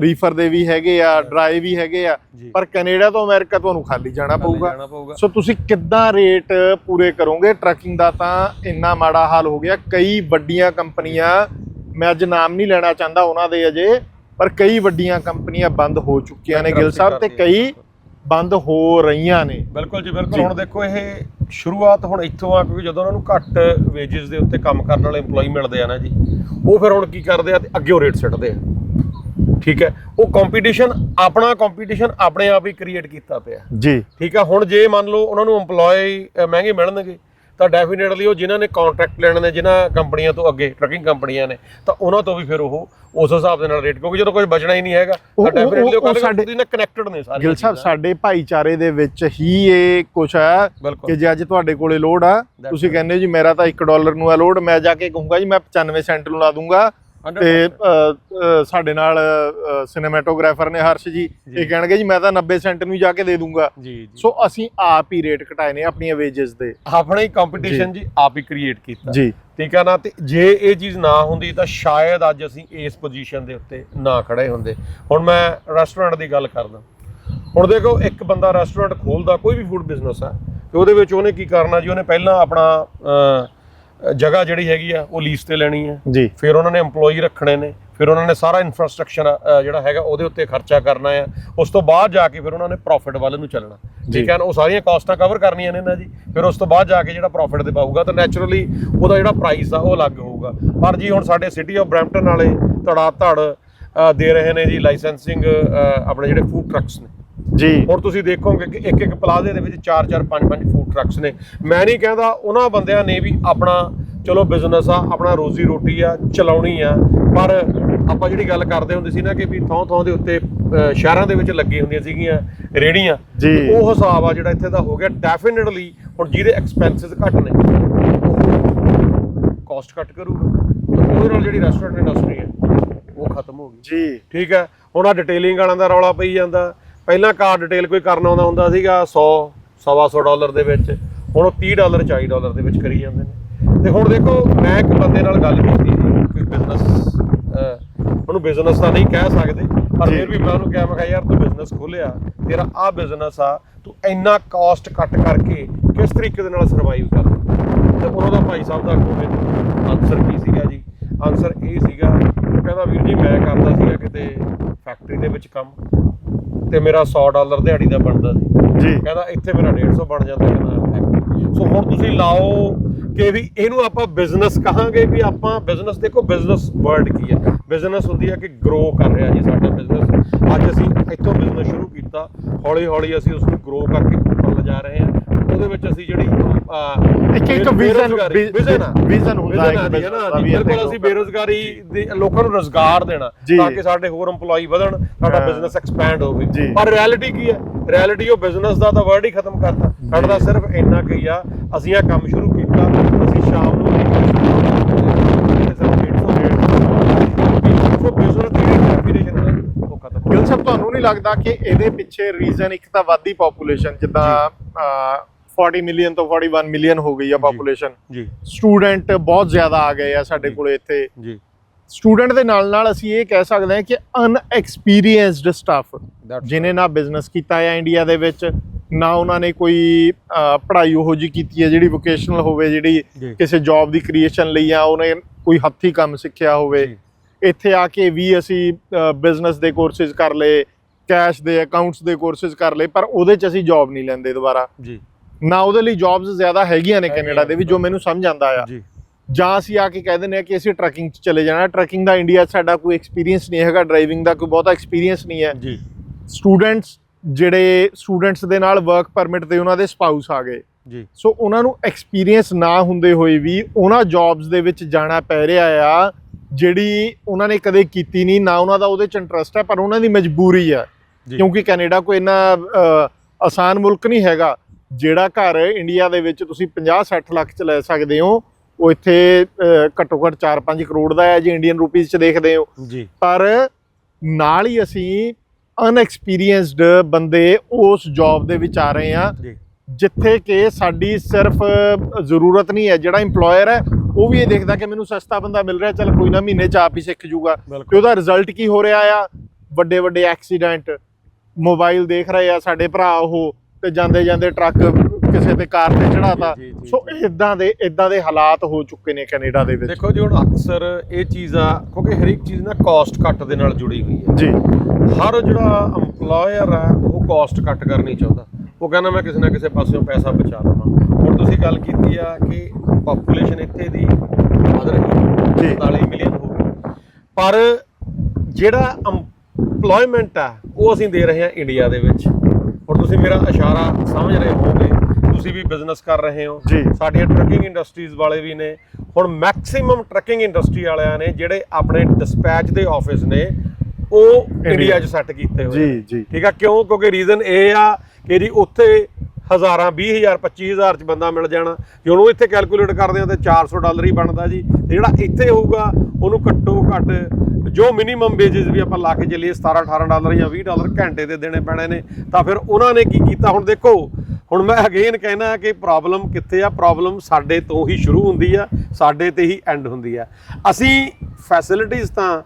ਰੀਫਰ ਦੇ ਵੀ ਹੈਗੇ ਆ ਡਰਾਈ ਵੀ ਹੈਗੇ ਆ। ਜੀ। ਪਰ ਕੈਨੇਡਾ ਤੋਂ ਅਮਰੀਕਾ ਤੁਹਾਨੂੰ ਖਾਲੀ ਜਾਣਾ ਪਊਗਾ। ਜਾਣਾ ਪਊਗਾ। ਸੋ ਤੁਸੀਂ ਕਿੱਦਾਂ ਰੇਟ ਪੂਰੇ ਕਰੋਗੇ? ਟਰੱਕਿੰਗ ਦਾ ਤਾਂ ਇੰਨਾ ਮਾੜਾ ਹਾਲ ਹੋ ਗਿਆ। ਕਈ ਵੱਡੀਆਂ ਕੰਪਨੀਆਂ ਮੈਂ ਅੱਜ ਨਾਮ ਨਹੀਂ ਲੈਣਾ ਚਾਹੁੰਦਾ ਉਹਨਾਂ ਦੇ ਅਜੇ ਪਰ ਕਈ ਵੱਡੀਆਂ ਕੰਪਨੀਆਂ ਬੰਦ ਹੋ ਚੁੱਕੀਆਂ ਨੇ ਗਿਲ ਸਾਹਿਬ ਤੇ ਕਈ ਬੰਦ ਹੋ ਰਹੀਆਂ ਨੇ। ਬਿਲਕੁਲ ਜੀ ਬਿਲਕੁਲ। ਹੁਣ ਦੇਖੋ ਇਹ ਸ਼ੁਰੂਆਤ ਹੁਣ ਇੱਥੋਂ ਆ ਕਿਉਂਕਿ ਜਦੋਂ ਉਹਨਾਂ ਨੂੰ ਘੱਟ ਵੇਜਸ ਦੇ ਉੱਤੇ ਕੰਮ ਕਰਨ ਵਾਲੇ EMPLOYE ਮਿਲਦੇ ਆ ਨਾ ਜੀ ਉਹ ਫਿਰ ਹੁਣ ਕੀ ਕਰਦੇ ਆ ਤੇ ਅੱਗੇ ਰੇਟ ਸਿੱਟਦੇ ਆ। ਠੀਕ ਹੈ? ਉਹ ਕੰਪੀਟੀਸ਼ਨ ਆਪਣਾ ਕੰਪੀਟੀਸ਼ਨ ਆਪਣੇ ਆਪ ਹੀ ਕ੍ਰੀਏਟ ਕੀਤਾ ਪਿਆ। ਜੀ। ਠੀਕ ਹੈ ਹੁਣ ਜੇ ਮੰਨ ਲਓ ਉਹਨਾਂ ਨੂੰ EMPLOYE ਮਹਿੰਗੇ ਮਿਲਣਗੇ ਤਾਂ ਡੈਫੀਨਿਟਲੀ ਉਹ ਜਿਨ੍ਹਾਂ ਨੇ ਕੰਟਰੈਕਟ ਲੈਣੇ ਨੇ ਜਿਨ੍ਹਾਂ ਕੰਪਨੀਆਂ ਤੋਂ ਅੱਗੇ ਟਰੱਕਿੰਗ ਕੰਪਨੀਆਂ ਨੇ ਤਾਂ ਉਹਨਾਂ ਤੋਂ ਵੀ ਫਿਰ ਉਹ ਉਸ ਹਿਸਾਬ ਦੇ ਨਾਲ ਰੇਟ ਕਿਉਂਕਿ ਜਦੋਂ ਕੁਝ ਬਚਣਾ ਹੀ ਨਹੀਂ ਹੈਗਾ ਤਾਂ ਡੈਫੀਨਿਟਲੀ ਉਹ ਸਾਡੇ- ਤੁਸੀਂ ਨਾ ਕਨੈਕਟਡ ਨੇ ਸਾਰੇ ਗਿਲ ਸਾਹਿਬ ਸਾਡੇ ਭਾਈਚਾਰੇ ਦੇ ਵਿੱਚ ਹੀ ਇਹ ਹੈ ਬਿਲਕੁਲ ਕਿ ਜੇ ਅੱਜ ਤੁਹਾਡੇ ਕੋਲੇ ਲੋਡ ਆ ਤੁਸੀਂ. ਕਹਿੰਦੇ ਜੀ ਮੇਰਾ ਤਾਂ 1 ਡਾਲਰ ਨੂੰ ਆ ਲੋਡ ਮੈਂ ਜਾ ਕੇ ਕਹੂੰਗਾ ਜੀ ਮੈਂ 95 ਸੈਂਟ ਨੂੰ ਲਾ ਦੂੰਗਾ ਤੇ ਅ, ਅ, ਸਾਡੇ ਨਾਲ ਸਿਨੇਮੈਟੋਗ੍ਰਾਫਰ ਨੇ ਹਰਸ਼ ਜੀ ਇਹ ਕਹਿਣਗੇ ਜੀ ਮੈਂ ਤਾਂ 90 ਸੈਂਟ ਨੂੰ ਜਾ ਕੇ ਦੇ ਦੂੰਗਾ। ਜੀ ਜੀ। ਸੋ ਅਸੀਂ ਆਪ ਹੀ ਰੇਟ ਘਟਾਏ ਨੇ ਆਪਣੀਆਂ ਵੇਜਸ ਦੇ। ਆਪਣਾ ਹੀ ਕੰਪੀਟੀਸ਼ਨ ਜੀ। ਆਪ ਹੀ ਕ੍ਰੀਏਟ ਕੀਤਾ। ਜੀ। ਠੀਕ ਨਾ ਤੇ ਜੇ ਇਹ ਚੀਜ਼ ਨਾ ਹੁੰਦੀ ਤਾਂ ਸ਼ਾਇਦ ਅੱਜ ਅਸੀਂ ਇਸ ਪੋਜੀਸ਼ਨ ਦੇ ਉੱਤੇ ਨਾ ਖੜੇ ਹੁੰਦੇ। ਹੁਣ ਮੈਂ ਰੈਸਟੋਰੈਂਟ ਦੀ ਗੱਲ ਕਰਦਾ। ਹੁਣ ਦੇਖੋ ਇੱਕ ਬੰਦਾ ਰੈਸਟੋਰੈਂਟ ਖੋਲਦਾ ਕੋਈ ਵੀ ਫੂਡ ਬਿਜ਼ਨਸ ਆ ਤੇ ਉਹਦੇ ਵਿੱਚ ਉਹਨੇ ਕੀ ਕਰਨਾ ਜੀ? ਉਹਨੇ ਪਹਿਲਾਂ ਆਪਣਾ ਅਹ, ਜਗ੍ਹਾ ਜਿਹੜੀ ਹੈਗੀ ਆ ਉਹ ਲੀਜ਼ ਤੇ ਲੈਣੀ ਹੈ ਜੀ। ਫਿਰ ਉਹਨਾਂ ਨੇ EMPLOYE ਰੱਖਣੇ ਨੇ ਫਿਰ ਉਹਨਾਂ ਨੇ ਸਾਰਾ ਇਨਫਰਾਸਟ੍ਰਕਚਰ ਜਿਹੜਾ ਹੈਗਾ ਉਹਦੇ ਉੱਤੇ ਖਰਚਾ ਕਰਨਾ ਆ। ਉਸ ਤੋਂ ਬਾਅਦ ਜਾ ਕੇ ਫਿਰ ਉਹਨਾਂ ਨੇ ਪ੍ਰੋਫਿਟ ਵੱਲ ਨੂੰ ਚੱਲਣਾ। ਠੀਕ ਹੈ ਉਹ ਸਾਰੀਆਂ ਕਾਸਟਾਂ ਕਵਰ ਕਰਨੀਆਂ ਨੇ ਨਾ ਜੀ ਫਿਰ ਉਸ ਤੋਂ ਬਾਅਦ ਜਾ ਕੇ ਜਿਹੜਾ ਪ੍ਰੋਫਿਟ ਦੇ ਪਾਊਗਾ ਤਾਂ ਨੈਚੁਰਲੀ ਉਹਦਾ ਜਿਹੜਾ ਪ੍ਰਾਈਸ ਆ ਉਹ ਅਲੱਗ ਹੋਊਗਾ। ਪਰ ਜੀ ਹੁਣ ਸਾਡੇ ਸਿਟੀ ਆਫ ਬ੍ਰੈਂਪਟਨ ਵਾਲੇ ਧੜਾ ਧੜ ਦੇ ਰਹੇ ਨੇ ਜੀ ਲਾਇਸੈਂਸਿੰਗ ਆਪਣੇ ਜਿਹੜੇ ਫੂਡ ਟਰੱਕਸ ਨੇ। ਜੀ। ਹੁਣ ਤੁਸੀਂ ਦੇਖੋਗੇ ਕਿ ਇੱਕ ਇੱਕ ਪਲਾਜ਼ੇ ਦੇ ਵਿੱਚ 4 4 5 5 ਫੂਡ ਟਰੱਕਸ ਨੇ। ਮੈਂ ਨਹੀਂ ਕਹਿੰਦਾ ਉਹਨਾਂ ਬੰਦਿਆਂ ਨੇ ਵੀ ਆਪਣਾ ਚਲੋ ਬਿਜ਼ਨਸ ਆ ਆਪਣਾ ਰੋਜ਼ੀ ਰੋਟੀ ਆ ਚਲਾਉਣੀ ਆ ਪਰ ਆਪਾਂ ਜਿਹੜੀ ਗੱਲ ਕਰਦੇ ਹੁੰਦੇ ਸੀ ਨਾ ਕਿ ਵੀ ਥਾਂ ਥਾਂ ਦੇ ਉੱਤੇ ਸ਼ਹਿਰਾਂ ਦੇ ਵਿੱਚ ਲੱਗੀ ਹੁੰਦੀਆਂ ਸੀਗੀਆਂ ਰੇੜੀਆਂ ਜੀ। ਉਹ ਹਿਸਾਬ ਆ ਜਿਹੜਾ ਇੱਥੇ ਦਾ ਹੋ ਗਿਆ। ਡੈਫੀਨਿਟਲੀ ਹੁਣ ਜਿਹਦੇ ਐਕਸਪੈਂਸਸ ਘੱਟ ਨੇ ਕਾਸਟ ਘੱਟ ਕਰੂਗਾ। ਤਾਂ ਉਹਦੇ ਨਾਲ ਜਿਹੜੀ ਰੈਸਟੋਰੈਂਟ ਇੰਡਸਟਰੀ ਹੈ ਉਹ ਖਤਮ ਹੋ ਗਈ। ਜੀ। ਠੀਕ ਹੈ? ਹੁਣ ਆ ਡਿਟੇਲਿੰਗ ਵਾਲਿਆਂ ਦਾ ਰੌਲਾ ਪਈ ਜਾਂਦਾ। ਪਹਿਲਾਂ ਕਾਰ ਡਿਟੇਲ ਕੋਈ ਕਰਨ ਆਉਂਦਾ ਹੁੰਦਾ ਸੀਗਾ 100 ਸਵਾ ਸੌ ਡਾਲਰ ਦੇ ਵਿੱਚ। ਹੁਣ ਉਹ 30 ਡਾਲਰ 40 ਡਾਲਰ ਦੇ ਵਿੱਚ ਕਰੀ ਜਾਂਦੇ ਨੇ। ਤੇ ਹੁਣ ਦੇਖੋ ਮੈਂ ਇੱਕ ਬੰਦੇ ਨਾਲ ਗੱਲ ਕੀਤੀ ਸੀ ਕੋਈ ਬਿਜ਼ਨਸ ਉਹਨੂੰ ਬਿਜ਼ਨਸ ਤਾਂ ਨਹੀਂ ਕਹਿ ਸਕਦੇ ਪਰ। ਫਿਰ ਵੀ ਮੈਂ ਉਹਨੂੰ ਕਿਹਾ ਮੈਂ ਕਿਹਾ ਯਾਰ ਤੂੰ ਬਿਜ਼ਨਸ ਖੋਲਿਆ ਤੇਰਾ ਆ ਬਿਜ਼ਨਸ ਆ ਤੂੰ ਇੰਨਾ ਕਾਸਟ ਕੱਟ ਕਰਕੇ ਕਿਸ ਤਰੀਕੇ ਦੇ ਨਾਲ ਸਰਵਾਈਵ ਕਰਦਾ ਤੇ ਉਹਨਾਂ ਦਾ ਭਾਈ ਸਾਹਿਬ ਦਾ ਅੱਗੋਂ ਮੈਨੂੰ ਆਨਸਰ ਕੀ ਸੀਗਾ ਜੀ? ਆਨਸਰ ਇਹ ਸੀਗਾ ਉਹ ਕਹਿੰਦਾ ਵੀਰ ਜੀ ਮੈਂ ਕਰਦਾ ਸੀਗਾ ਕਿਤੇ ਫੈਕਟਰੀ ਦੇ ਵਿੱਚ ਕੰਮ ਤੇ ਮੇਰਾ 100 ਡਾਲਰ ਦਿਹਾੜੀ ਦਾ ਬਣਦਾ ਸੀ। ਜੀ। ਕਹਿੰਦਾ ਇੱਥੇ ਮੇਰਾ 150 ਬਣ ਜਾਂਦਾ ਕਹਿੰਦਾ ਸੋ ਹੁਣ ਤੁਸੀਂ ਲਾਓ ਕਿ ਵੀ ਇਹਨੂੰ ਆਪਾਂ ਬਿਜ਼ਨਸ ਕਹਾਂਗੇ ਵੀ ਆਪਾਂ ਬਿਜ਼ਨਸ ਦੇਖੋ ਬਿਜ਼ਨਸ ਵਰਡ ਕੀ ਹੈ। ਬਿਜ਼ਨਸ ਹੁੰਦੀ ਹੈ ਕਿ ਗਰੋ ਕਰ ਰਿਹਾ ਜੀ ਸਾਡਾ ਬਿਜ਼ਨਸ ਅੱਜ ਅਸੀਂ ਇੱਥੋਂ ਬਿਜ਼ਨਸ ਸ਼ੁਰੂ ਕੀਤਾ। ਹੌਲੀ ਹੌਲੀ ਅਸੀਂ ਉਸ ਨੂੰ ਗਰੋ ਕਰਕੇ ਉੱਪਰ ਲਿਜਾ ਰਹੇ ਹਾਂ। ਉਹਦੇ ਵਿੱਚ ਅਸੀਂ ਜਿਹੜੀ ਇੱਕ- ਇੱਕ ਵਿਜ਼ਨ vision ਹੁੰਦਾ ਹੈ ਬਿਲਕੁਲ ਅਸੀਂ ਬੇਰੋਜ਼ਗਾਰੀ ਦੇ ਲੋਕਾਂ ਨੂੰ ਰੋਜ਼ਗਾਰ ਦੇਣਾ। ਤਾਂ ਕਿ ਸਾਡੇ ਹੋਰ EMPLOYE ਵਧਣ ਸਾਡਾ। ਬਿਜ਼ਨਸ ਐਕਸਪੈਂਡ ਹੋਵੇ। ਪਰ ਰਿਐਲਿਟੀ ਕੀ ਹੈ? ਰਿਐਲਿਟੀ ਉਹ ਬਿਜ਼ਨਸ ਦਾ ਤਾਂ ਵਰਡ ਹੀ ਖਤਮ ਕਰਤਾ। ਸਾਡਾ ਤਾਂ ਸਿਰਫ ਇੰਨਾ ਕੁ ਹੀ ਆ ਅਸੀਂ ਇਹ ਕੰਮ ਸ਼ੁਰੂ ਕੀਤਾ ਅਸੀਂ ਸ਼ਾਮ ਨੂੰ ਗਿਲ ਸਾਹਿਬ ਤੁਹਾਨੂੰ ਨਹੀਂ ਲੱਗਦਾ ਕਿ ਇਹਦੇ ਪਿੱਛੇ ਰੀਜ਼ਨ ਇੱਕ ਤਾਂ ਵਾਧੀ ਪੋਪੂਲੇਸ਼ਨ ਜਿੱਦਾਂ 40 ਮਿਲੀਅਨ ਤੋਂ 41 ਮਿਲੀਅਨ ਹੋ ਗਈ ਆ ਪੋਪੂਲੇਸ਼ਨ ਜੀ। ਸਟੂਡੈਂਟ ਬਹੁਤ ਜ਼ਿਆਦਾ ਆ ਗਏ ਆ ਸਾਡੇ ਕੋਲੇ ਇੱਥੇ। ਜੀ। ਸਟੂਡੈਂਟ ਦੇ ਨਾਲ ਨਾਲ ਅਸੀਂ ਇਹ ਕਹਿ ਸਕਦੇ ਹਾਂ ਕਿ ਅਨਐਕਸਪੀਰੀਐਂਸਡ ਸਟਾਫ ਜਿਨੇ ਨਾ ਬਿਜ਼ਨਸ ਕੀਤਾ ਹੈ ਇੰਡੀਆ ਦੇ ਵਿੱਚ ਨਾ ਉਹਨਾਂ ਨੇ ਕੋਈ ਪੜ੍ਹਾਈ ਉਹੋ ਜੀ ਕੀਤੀ ਹੈ ਜਿਹੜੀ ਵੋਕੇਸ਼ਨਲ ਹੋਵੇ ਜਿਹੜੀ। ਕਿਸੇ ਜੌਬ ਦੀ ਕ੍ਰੀਏਸ਼ਨ ਲਈ ਆ ਉਹਨੇ ਕੋਈ ਹੱਥੀ ਕੰਮ ਸਿੱਖਿਆ ਹੋਵੇ। ਇੱਥੇ ਆ ਕੇ ਵੀ ਅਸੀਂ ਬਿਜ਼ਨਸ ਦੇ ਕੋਰਸਿਸ ਕਰ ਲਏ ਕੈਸ਼ ਦੇ ਅਕਾਊਂਟਸ ਦੇ ਕੋਰਸਿਸ ਕਰ ਲਏ ਪਰ ਉਹਦੇ ਚ ਅਸੀਂ ਜੌਬ ਨਹੀਂ ਲੈਂਦੇ ਦੁਬਾਰਾ। ਜੀ। ਨਾ ਉਹਦੇ ਲਈ ਜੌਬਸ ਜ਼ਿਆਦਾ ਹੈਗੀਆਂ ਨੇ ਕੈਨੇਡਾ ਦੇ ਵੀ ਜੋ ਮੈਨੂੰ ਸਮਝ ਆਂਦਾ ਆ। ਜੀ। ਜਾਂ ਅਸੀਂ ਆ ਕੇ ਕਹਿ ਦਿੰਦੇ ਆ ਕਿ ਅਸੀਂ ਟਰੱਕਿੰਗ 'ਚ ਚਲੇ ਜਾਣਾ। ਟਰੱਕਿੰਗ ਦਾ ਇੰਡੀਆ 'ਚ ਸਾਡਾ ਕੋਈ ਐਕਸਪੀਰੀਅੰਸ ਨਹੀਂ ਹੈਗਾ ਡਰਾਈਵਿੰਗ ਦਾ ਕੋਈ ਬਹੁਤਾ ਐਕਸਪੀਰੀਅੰਸ ਨਹੀਂ ਹੈ। ਜੀ। ਸਟੂਡੈਂਟਸ ਜਿਹੜੇ ਸਟੂਡੈਂਟਸ ਦੇ ਨਾਲ ਵਰਕ ਪਰਮਿਟ ਤੇ ਉਹਨਾਂ ਦੇ ਸਪਾਊਸ ਆ ਗਏ। ਜੀ। ਸੋ ਉਹਨਾਂ ਨੂੰ ਐਕਸਪੀਰੀਅੰਸ ਨਾ ਹੁੰਦੇ ਹੋਏ ਵੀ ਉਹਨਾਂ ਜੌਬਸ ਦੇ ਵਿੱਚ ਜਾਣਾ ਪੈ ਰਿਹਾ ਆ ਜਿਹੜੀ ਉਹਨਾਂ ਨੇ ਕਦੇ ਕੀਤੀ ਨਹੀਂ ਨਾ ਉਹਨਾਂ ਦਾ ਉਹਦੇ 'ਚ ਇੰਟਰਸਟ ਹੈ ਪਰ ਉਹਨਾਂ ਦੀ ਮਜਬੂਰੀ ਹੈ। ਕਿਉਂਕਿ ਕੈਨੇਡਾ ਕੋਈ ਇੰਨਾ ਆਸਾਨ ਮੁਲਕ ਨਹੀਂ ਹੈਗਾ। ਜਿਹੜਾ ਘਰ ਇੰਡੀਆ ਦੇ ਵਿੱਚ ਤੁਸੀਂ 50-60 ਲੱਖ ਚ ਲੈ ਸਕਦੇ ਹੋ ਉਹ ਇੱਥੇ ਘੱਟੋ ਘੱਟ 4-5 ਕਰੋੜ ਦਾ ਹੈ ਜੇ ਇੰਡੀਅਨ ਰੁਪੀਸ ਚ ਦੇਖਦੇ ਹੋ। ਜੀ। ਪਰ ਨਾਲ ਹੀ ਅਸੀਂ ਅਨਐਕਸਪੀਰੀਐਂਸਡ ਬੰਦੇ ਉਸ ਜੌਬ ਦੇ ਵਿੱਚ ਆ ਰਹੇ ਆ ਜਿੱਥੇ ਕਿ ਸਾਡੀ ਸਿਰਫ ਜ਼ਰੂਰਤ ਨਹੀਂ ਹੈ। ਜਿਹੜਾ EMPLOYER ਹੈ ਉਹ ਵੀ ਇਹ ਦੇਖਦਾ ਕਿ ਮੈਨੂੰ ਸਸਤਾ ਬੰਦਾ ਮਿਲ ਰਿਹਾ ਚੱਲ ਕੋਈ ਨਾ ਮਹੀਨੇ ਚ ਆਪ ਹੀ ਸਿੱਖ ਜੂਗਾ। ਤੇ ਉਹਦਾ ਰਿਜ਼ਲਟ ਕੀ ਹੋ ਰਿਹਾ ਆ? ਵੱਡੇ ਵੱਡੇ ਐਕਸੀਡੈਂਟ ਮੋਬਾਈਲ ਦੇਖ ਰਹੇ ਆ ਸਾਡੇ ਭਰਾ ਉਹ ਤੇ ਜਾਂਦੇ ਜਾਂਦੇ ਟਰੱਕ ਕਿਸੇ ਤੇ ਕਾਰ ਤੇ ਚੜਾਤਾ ਜੀ, ਜੀ, ਜੀ, ਸੋ ਇਦਾਂ ਦੇ ਇਦਾਂ ਦੇ ਹਾਲਾਤ ਹੋ ਚੁੱਕੇ ਨੇ ਕੈਨੇਡਾ ਦੇ ਵਿੱਚ। ਦੇਖੋ ਜੀ ਹੁਣ ਅਕਸਰ ਇਹ ਚੀਜ਼ਾਂ ਕਿਉਂਕਿ ਹਰ ਇੱਕ ਚੀਜ਼ ਨਾ ਕਾਸਟ ਕੱਟ ਦੇ ਨਾਲ ਜੁੜੀ ਹੋਈ ਹੈ। ਜੀ। ਹਰ ਜਿਹੜਾ EMPLOYER ਹੈ ਉਹ ਕਾਸਟ ਕੱਟ ਕਰਨੀ ਚਾਹੁੰਦਾ। ਉਹ ਕਹਿੰਦਾ ਮੈਂ ਕਿਸੇ ਨਾ ਕਿਸੇ ਪਾਸਿਓਂ ਪੈਸਾ ਬਚਾ ਲਵਾਂ। ਹੁਣ ਤੁਸੀਂ ਗੱਲ ਕੀਤੀ ਆ ਕਿ ਪੋਪੂਲੇਸ਼ਨ ਇੱਥੇ ਦੀ ਵਧ ਰਹੀ ਹੈ ਜੀ। 47 ਮਿਲੀਅਨ ਹੋ ਗਈ। ਪਰ ਜਿਹੜਾ EMPLOYMENT ਆ ਉਹ ਅਸੀਂ ਦੇ ਰਹੇ ਹਾਂ ਇੰਡੀਆ ਦੇ ਵਿੱਚ। ਹੁਣ ਤੁਸੀਂ ਮੇਰਾ ਇਸ਼ਾਰਾ ਸਮਝ ਰਹੇ ਹੋਵੋਗੇ ਤੁਸੀਂ ਵੀ ਬਿਜ਼ਨਸ ਕਰ ਰਹੇ ਹੋ। ਸਾਡੀਆਂ ਟਰੱਕਿੰਗ ਇੰਡਸਟਰੀਜ਼ ਵਾਲੇ ਵੀ ਨੇ। ਹੁਣ ਮੈਕਸਿਮਮ ਟਰੱਕਿੰਗ ਇੰਡਸਟਰੀ ਵਾਲਿਆਂ ਨੇ ਜਿਹੜੇ ਆਪਣੇ ਡਿਸਪੈਚ ਦੇ ਆਫਿਸ ਨੇ ਉਹ ਇੰਡੀਆ 'ਚ ਸੈੱਟ ਕੀਤੇ ਹੋਏ ਜੀ। ਜੀ। ਠੀਕ ਆ? ਕਿਉਂ? ਕਿਉਂਕਿ ਰੀਜ਼ਨ ਇਹ ਆ ਕਿ ਜੀ ਉੱਥੇ ਹਜ਼ਾਰਾਂ 20000 25000 ਚ ਬੰਦਾ ਮਿਲ ਜਾਣਾ। ਜੇ ਉਹਨੂੰ ਇੱਥੇ ਕੈਲਕੂਲੇਟ ਕਰਦੇ ਆ ਤੇ 400 ਡਾਲਰ ਹੀ ਬਣਦਾ ਜੀ। ਤੇ ਜਿਹੜਾ ਇੱਥੇ ਹੋਊਗਾ ਉਹਨੂੰ ਘੱਟੋ ਘੱਟ ਜੋ ਮਿਨੀਮਮ ਵੇਜਸ ਵੀ ਆਪਾਂ ਲਾ ਕੇ ਚੱਲੀਏ 17 18 ਡਾਲਰ ਜਾਂ 20 ਡਾਲਰ ਘੰਟੇ ਦੇ ਦੇਣੇ ਪੈਣੇ ਨੇ, ਤਾਂ ਫਿਰ ਉਹਨਾਂ ਨੇ ਕੀ ਕੀਤਾ? ਹੁਣ ਦੇਖੋ, ਹੁਣ ਮੈਂ ਅਗੇਨ ਕਹਿਣਾ ਕਿ ਪ੍ਰੋਬਲਮ ਕਿੱਥੇ ਆ? ਪ੍ਰੋਬਲਮ ਸਾਡੇ ਤੋਂ ਹੀ ਸ਼ੁਰੂ ਹੁੰਦੀ ਆ, ਸਾਡੇ ਤੇ ਹੀ ਐਂਡ ਹੁੰਦੀ ਆ। ਅਸੀਂ ਫੈਸਿਲਿਟੀਆਂ ਤਾਂ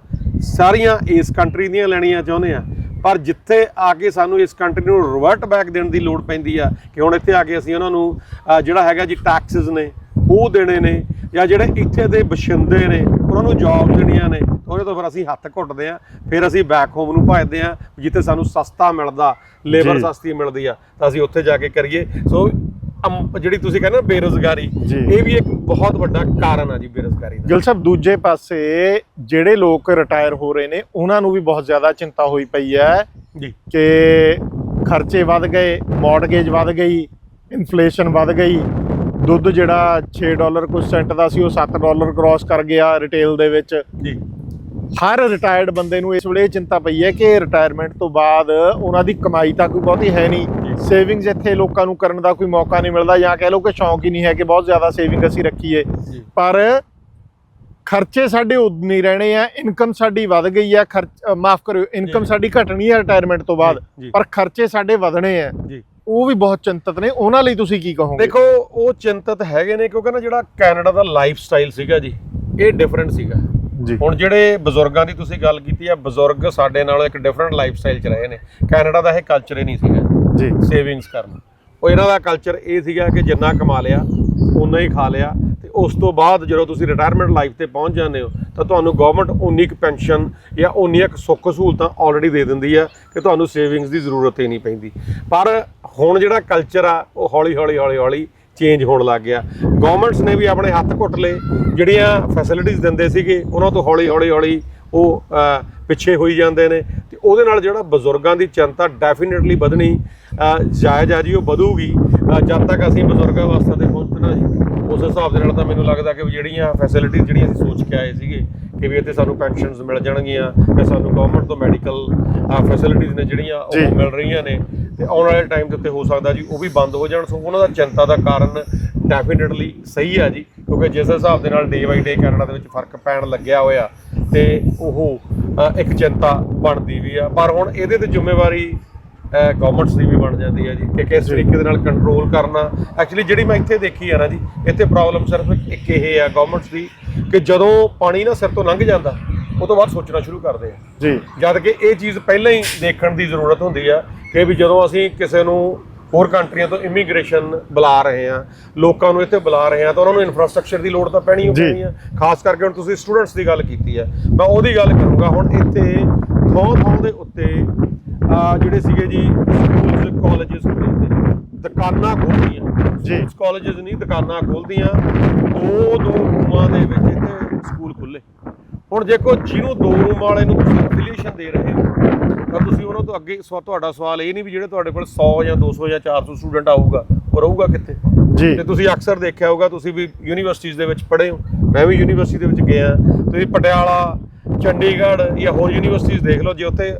ਸਾਰੀਆਂ ਇਸ ਕੰਟਰੀ ਦੀਆਂ ਲੈਣੀਆਂ ਚਾਹੁੰਦੇ ਆ, ਪਰ ਜਿੱਥੇ ਆ ਕੇ ਸਾਨੂੰ ਇਸ ਕੰਟਰੀ ਨੂੰ ਰਿਵਰਟ ਬੈਕ ਦੇਣ ਦੀ ਲੋੜ ਪੈਂਦੀ ਆ, ਕਿ ਹੁਣ ਇੱਥੇ ਆ ਕੇ ਅਸੀਂ ਉਹਨਾਂ ਨੂੰ ਜਿਹੜਾ ਹੈਗਾ ਜੀ ਟੈਕਸਸ ਨੇ ਉਹ ਦੇਣੇ ਨੇ ਜਾਂ ਜਿਹੜੇ ਇੱਥੇ ਦੇ ਬਸ਼ਿੰਦੇ ਨੇ ਉਹਨਾਂ ਨੂੰ ਜੌਬ ਦੇਣੀਆਂ ਨੇ ਉਹਦੇ ਤੋਂ ਫਿਰ ਅਸੀਂ ਹੱਥ ਘੁੱਟਦੇ ਆ ਫਿਰ ਅਸੀਂ ਬੈਕ ਹੋਮ ਨੂੰ ਭਜਦੇ ਆ ਜਿੱਥੇ ਸਾਨੂੰ ਸਸਤਾ ਮਿਲਦਾ ਲੇਬਰ। ਸਸਤੀ ਮਿਲਦੀ ਆ ਤਾਂ ਅਸੀਂ ਉੱਥੇ ਜਾ ਕੇ ਕਰੀਏ ਸੋ ਜਿਹੜੀ ਤੁਸੀਂ ਕਹਿੰਦੇ ਨਾ ਬੇਰੋਜ਼ਗਾਰੀ। ਇਹ ਵੀ ਇੱਕ ਬਹੁਤ ਵੱਡਾ ਕਾਰਨ ਆ ਜੀ ਬੇਰੋਜ਼ਗਾਰੀ ਦਾ ਗਿਲ ਸਾਹਿਬ ਦੂਜੇ ਪਾਸੇ ਜਿਹੜੇ ਲੋਕ ਰਿਟਾਇਰ ਹੋ ਰਹੇ ਨੇ ਉਹਨਾਂ ਨੂੰ ਵੀ ਬਹੁਤ ਜ਼ਿਆਦਾ ਚਿੰਤਾ ਹੋਈ ਪਈ ਹੈ ਜੀ ਕਿ ਖਰਚੇ ਵੱਧ ਗਏ ਮਾਰਟਗੇਜ ਵੱਧ ਗਈ ਇਨਫਲੇਸ਼ਨ ਵੱਧ ਗਈ ਦੁੱਧ ਜਿਹੜਾ 6 ਡਾਲਰ ਕੁਝ ਸੈਂਟ ਦਾ ਸੀ ਉਹ 7 ਡਾਲਰ ਕ੍ਰਾਸ ਕਰ ਗਿਆ ਰਿਟੇਲ ਦੇ ਵਿੱਚ। ਜੀ। ਹਰ ਰਿਟਾਇਰਡ ਬੰਦੇ ਨੂੰ ਇਸ ਵੇਲੇ ਇਹ ਚਿੰਤਾ ਪਈ ਹੈ ਕਿ ਰਿਟਾਇਰਮੈਂਟ ਤੋਂ ਬਾਅਦ ਉਹਨਾਂ ਦੀ ਕਮਾਈ ਤਾਂ ਕੋਈ ਬਹੁਤੀ ਹੈ ਨਹੀਂ। ਸੇਵਿੰਗਸ ਇੱਥੇ ਲੋਕਾਂ ਨੂੰ ਕਰਨ ਦਾ ਕੋਈ ਮੌਕਾ ਨਹੀਂ ਮਿਲਦਾ ਜਾਂ ਕਹਿ ਲਓ ਕਿ ਸ਼ੌਂਕ ਹੀ ਨਹੀਂ ਹੈ ਕਿ ਬਹੁਤ ਜ਼ਿਆਦਾ ਸੇਵਿੰਗ ਅਸੀਂ ਰੱਖੀਏ। ਪਰ ਖਰਚੇ ਸਾਡੇ ਉਦਨੇ ਰਹਿਣੇ ਆ ਇਨਕਮ ਸਾਡੀ ਵੱਧ ਗਈ ਆ ਖਰਚ ਮਾਫ ਕਰਿਓ ਇਨਕਮ। ਸਾਡੀ ਘਟਣੀ ਹੈ ਰਿਟਾਇਰਮੈਂਟ ਤੋਂ ਬਾਅਦ। ਪਰ ਖਰਚੇ ਸਾਡੇ ਵਧਣੇ ਆ। ਜੀ। ਉਹ ਵੀ ਬਹੁਤ ਚਿੰਤਤ ਨੇ ਉਹਨਾਂ ਲਈ ਤੁਸੀਂ ਕੀ ਕਹੋਗੇ? ਦੇਖੋ ਉਹ ਚਿੰਤਤ ਹੈਗੇ ਨੇ ਕਿਉਂਕਿ ਨਾ ਜਿਹੜਾ ਕੈਨੇਡਾ ਦਾ ਲਾਈਫ ਸਟਾਈਲ ਸੀਗਾ ਜੀ ਇਹ ਡਿਫਰੈਂਟ ਸੀਗਾ। ਜੀ। ਹੁਣ ਜਿਹੜੇ ਬਜ਼ੁਰਗਾਂ ਦੀ ਤੁਸੀਂ ਗੱਲ ਕੀਤੀ ਆ ਬਜ਼ੁਰਗ ਸਾਡੇ ਨਾਲੋਂ ਇੱਕ ਡਿਫਰੈਂਟ ਲਾਈਫ ਸਟਾਈਲ 'ਚ ਰਹੇ ਨੇ। ਕੈਨੇਡਾ ਦਾ ਇਹ ਕਲਚਰ ਹੀ ਨਹੀਂ ਸੀਗਾ। ਜੀ। ਸੇਵਿੰਗਸ ਕਰਨਾ। ਉਹ ਇਹਨਾਂ ਦਾ ਕਲਚਰ ਇਹ ਸੀਗਾ ਕਿ ਜਿੰਨਾ ਕਮਾ ਲਿਆ ਉਨਾ ਹੀ ਖਾ ਲਿਆ ਤੇ ਉਸ ਤੋਂ ਬਾਅਦ ਜਦੋਂ ਤੁਸੀਂ ਰਿਟਾਇਰਮੈਂਟ ਲਾਈਫ ਤੇ ਪਹੁੰਚ ਜਾਂਦੇ ਹੋ ਤਾਂ ਤੁਹਾਨੂੰ ਗਵਰਨਮੈਂਟ ਉਨੀ ਕੁ ਪੈਨਸ਼ਨ ਜਾਂ ਉਨੀਆਂ ਕੁ ਸੁੱਖ ਸਹੂਲਤਾਂ ਆਲਰੇਡੀ ਦੇ ਦਿੰਦੀ ਆ ਕਿ ਤੁਹਾਨੂੰ ਸੇਵਿੰਗਸ ਦੀ ਜ਼ਰੂਰਤ ਹੀ ਨਹੀਂ ਪੈਂਦੀ। ਪਰ ਹੁਣ ਜਿਹੜਾ ਕਲਚਰ ਆ, ਉਹ ਹੌਲੀ ਹੌਲੀ ਹੌਲੀ ਹੌਲੀ ਚੇਂਜ ਹੋਣ ਲੱਗ ਗਿਆ। ਗਵਰਨਮੈਂਟਸ ਨੇ ਵੀ ਆਪਣੇ ਹੱਥ ਘੁੱਟ ਲਏ, ਜਿਹੜੀਆਂ ਫੈਸਿਲਿਟੀਆਂ ਦਿੰਦੇ ਸੀਗੇ, ਉਹਨਾਂ ਤੋਂ ਹੌਲੀ ਹੌਲੀ ਹੌਲੀ ਉਹ ਪਿੱਛੇ ਹੋਈ ਜਾਂਦੇ ਨੇ। ਤੇ ਉਹਦੇ ਨਾਲ ਜਿਹੜਾ ਬਜ਼ੁਰਗਾਂ ਦੀ ਚਿੰਤਾ ਡੈਫੀਨਿਟਲੀ ਵਧਣੀ ਜਾਇਜ਼ ਆ ਜੀ, ਉਹ ਵਧੂਗੀ। ਜਦ ਤੱਕ ਅਸੀਂ ਬਜ਼ੁਰਗਾਂ ਵਾਸਤੇ ਤੇ ਪਹੁੰਚਣਾ ਜੀ ਉਸ ਹਿਸਾਬ ਦੇ ਨਾਲ ਤਾਂ ਮੈਨੂੰ ਲੱਗਦਾ ਕਿ ਜਿਹੜੀਆਂ ਫੈਸਿਲਿਟੀਆਂ ਜਿਹੜੀਆਂ ਅਸੀਂ ਸੋਚ ਕੇ ਆਏ ਸੀਗੇ ਕਿ ਵੀ ਇੱਥੇ ਸਾਨੂੰ ਪੈਨਸ਼ਨਸ ਮਿਲ ਜਾਣਗੀਆਂ ਕਿ ਸਾਨੂੰ ਗਵਰਨਮੈਂਟ ਤੋਂ ਮੈਡੀਕਲ ਫੈਸਿਲਿਟੀਆਂ ਨੇ ਜਿਹੜੀਆਂ। ਉਹ ਮਿਲ ਰਹੀਆਂ ਨੇ ਤੇ ਆਉਣ ਵਾਲੇ ਟਾਈਮ ਦੇ ਉੱਤੇ ਹੋ ਸਕਦਾ ਜੀ ਉਹ ਵੀ ਬੰਦ ਹੋ ਜਾਣ ਸੋ ਉਹਨਾਂ ਦਾ ਚਿੰਤਾ ਦਾ ਕਾਰਨ ਡੈਫੀਨਿਟਲੀ ਸਹੀ ਆ ਜੀ ਕਿਉਂਕਿ ਜਿਸ ਹਿਸਾਬ ਦੇ ਨਾਲ ਡੇ ਬਾਈ ਡੇ ਕੈਨੇਡਾ ਦੇ ਵਿੱਚ ਫ਼ਰਕ ਪੈਣ ਲੱਗਿਆ ਹੋਇਆ ਤੇ ਉਹ ਇੱਕ ਚਿੰਤਾ ਬਣਦੀ ਵੀ ਆ ਪਰ ਹੁਣ ਇਹਦੇ ਤੇ ਜ਼ਿੰਮੇਵਾਰੀ ਗਵਰਨਮੈਂਟਸ ਦੀ ਵੀ ਬਣ ਜਾਂਦੀ ਹੈ ਜੀ ਕਿ ਕਿਸ ਤਰੀਕੇ ਦੇ ਨਾਲ ਕੰਟਰੋਲ ਕਰਨਾ। ਐਕਚੁਅਲੀ ਜਿਹੜੀ ਮੈਂ ਇੱਥੇ ਦੇਖੀ ਆ ਨਾ ਜੀ ਇੱਥੇ ਪ੍ਰੋਬਲਮ ਸਿਰਫ ਇੱਕ ਇਹ ਆ ਗਵਰਨਮੈਂਟਸ ਦੀ ਕਿ ਜਦੋਂ ਪਾਣੀ ਨਾ ਸਿਰ ਤੋਂ ਲੰਘ ਜਾਂਦਾ ਉਹ ਤੋਂ ਬਾਅਦ ਸੋਚਣਾ ਸ਼ੁਰੂ ਕਰਦੇ ਆ। ਜੀ। ਜਦ ਕਿ ਇਹ ਚੀਜ਼ ਪਹਿਲਾਂ ਹੀ ਦੇਖਣ ਦੀ ਜ਼ਰੂਰਤ ਹੁੰਦੀ ਆ ਕਿ ਵੀ ਜਦੋਂ ਅਸੀਂ ਕਿਸੇ ਨੂੰ ਹੋਰ ਕੰਟਰੀਆਂ ਤੋਂ ਇਮੀਗ੍ਰੇਸ਼ਨ ਬੁਲਾ ਰਹੇ ਆ ਲੋਕਾਂ ਨੂੰ ਇੱਥੇ ਬੁਲਾ ਰਹੇ ਆ ਤਾਂ ਉਹਨਾਂ ਨੂੰ ਇਨਫਰਾਸਟ੍ਰਕਚਰ ਦੀ ਲੋੜ ਤਾਂ ਪੈਣੀ ਹੋ। ਪੈਣੀ ਆ। ਖਾਸ ਕਰਕੇ ਹੁਣ ਤੁਸੀਂ ਸਟੂਡੈਂਟਸ ਦੀ ਗੱਲ ਕੀਤੀ ਆ। ਮੈਂ ਉਹਦੀ ਗੱਲ ਕਰੂੰਗਾ ਹੁਣ ਇੱਥੇ ਥਾਂ ਥਾਂ ਦੇ ਉੱਤੇ ਜਿਹੜੇ ਸੀਗੇ ਜੀ ਸਕੂਲਸ ਕਾਲਜਸ ਖੁੱਲ੍ਹਦੇ ਦੁਕਾਨਾਂ ਖੋਲ੍ਹਦੀਆਂ। ਜੀ। ਕਾਲਜਸ ਨਹੀਂ ਦੁਕਾਨਾਂ ਖੋਲ੍ਹਦੀਆਂ। ਦੋ ਦੋ ਰੂਮਾਂ ਦੇ ਵਿੱਚ ਇੱਥੇ ਸਕੂਲ ਖੁੱਲੇ ਹੁਣ ਦੇਖੋ ਜਿਹਨੂੰ ਦੋ ਰੂਮ ਵਾਲੇ ਨੂੰ ਤੁਸੀਂ ਅਫੀਲੀਏਸ਼ਨ ਦੇ ਰਹੇ ਹੋ ਤਾਂ ਤੁਸੀਂ ਉਹਨਾਂ ਤੋਂ ਅੱਗੇ ਤੁਹਾਡਾ ਸਵਾਲ ਇਹ ਨਹੀਂ ਵੀ ਜਿਹੜੇ ਤੁਹਾਡੇ ਕੋਲ 100 ਜਾਂ 200 ਜਾਂ 400 ਸਟੂਡੈਂਟ ਆਊਗਾ ਉਹ ਰਹੂਗਾ ਕਿੱਥੇ? ਜੀ। ਤੇ ਤੁਸੀਂ ਅਕਸਰ ਦੇਖਿਆ ਹੋਊਗਾ ਤੁਸੀਂ ਵੀ ਯੂਨੀਵਰਸਿਟੀਜ਼ ਦੇ ਵਿੱਚ ਪੜ੍ਹੇ ਹੋ। ਮੈਂ ਵੀ ਯੂਨੀਵਰਸਿਟੀ ਦੇ ਵਿੱਚ ਗਿਆ। ਤੁਸੀਂ ਪਟਿਆਲਾ ਚੰਡੀਗੜ੍ਹ ਜਾਂ ਹੋਰ ਯੂਨੀਵਰਸਿਟੀਜ਼ ਦੇਖ ਲਓ ਜੇ ਉੱਥੇ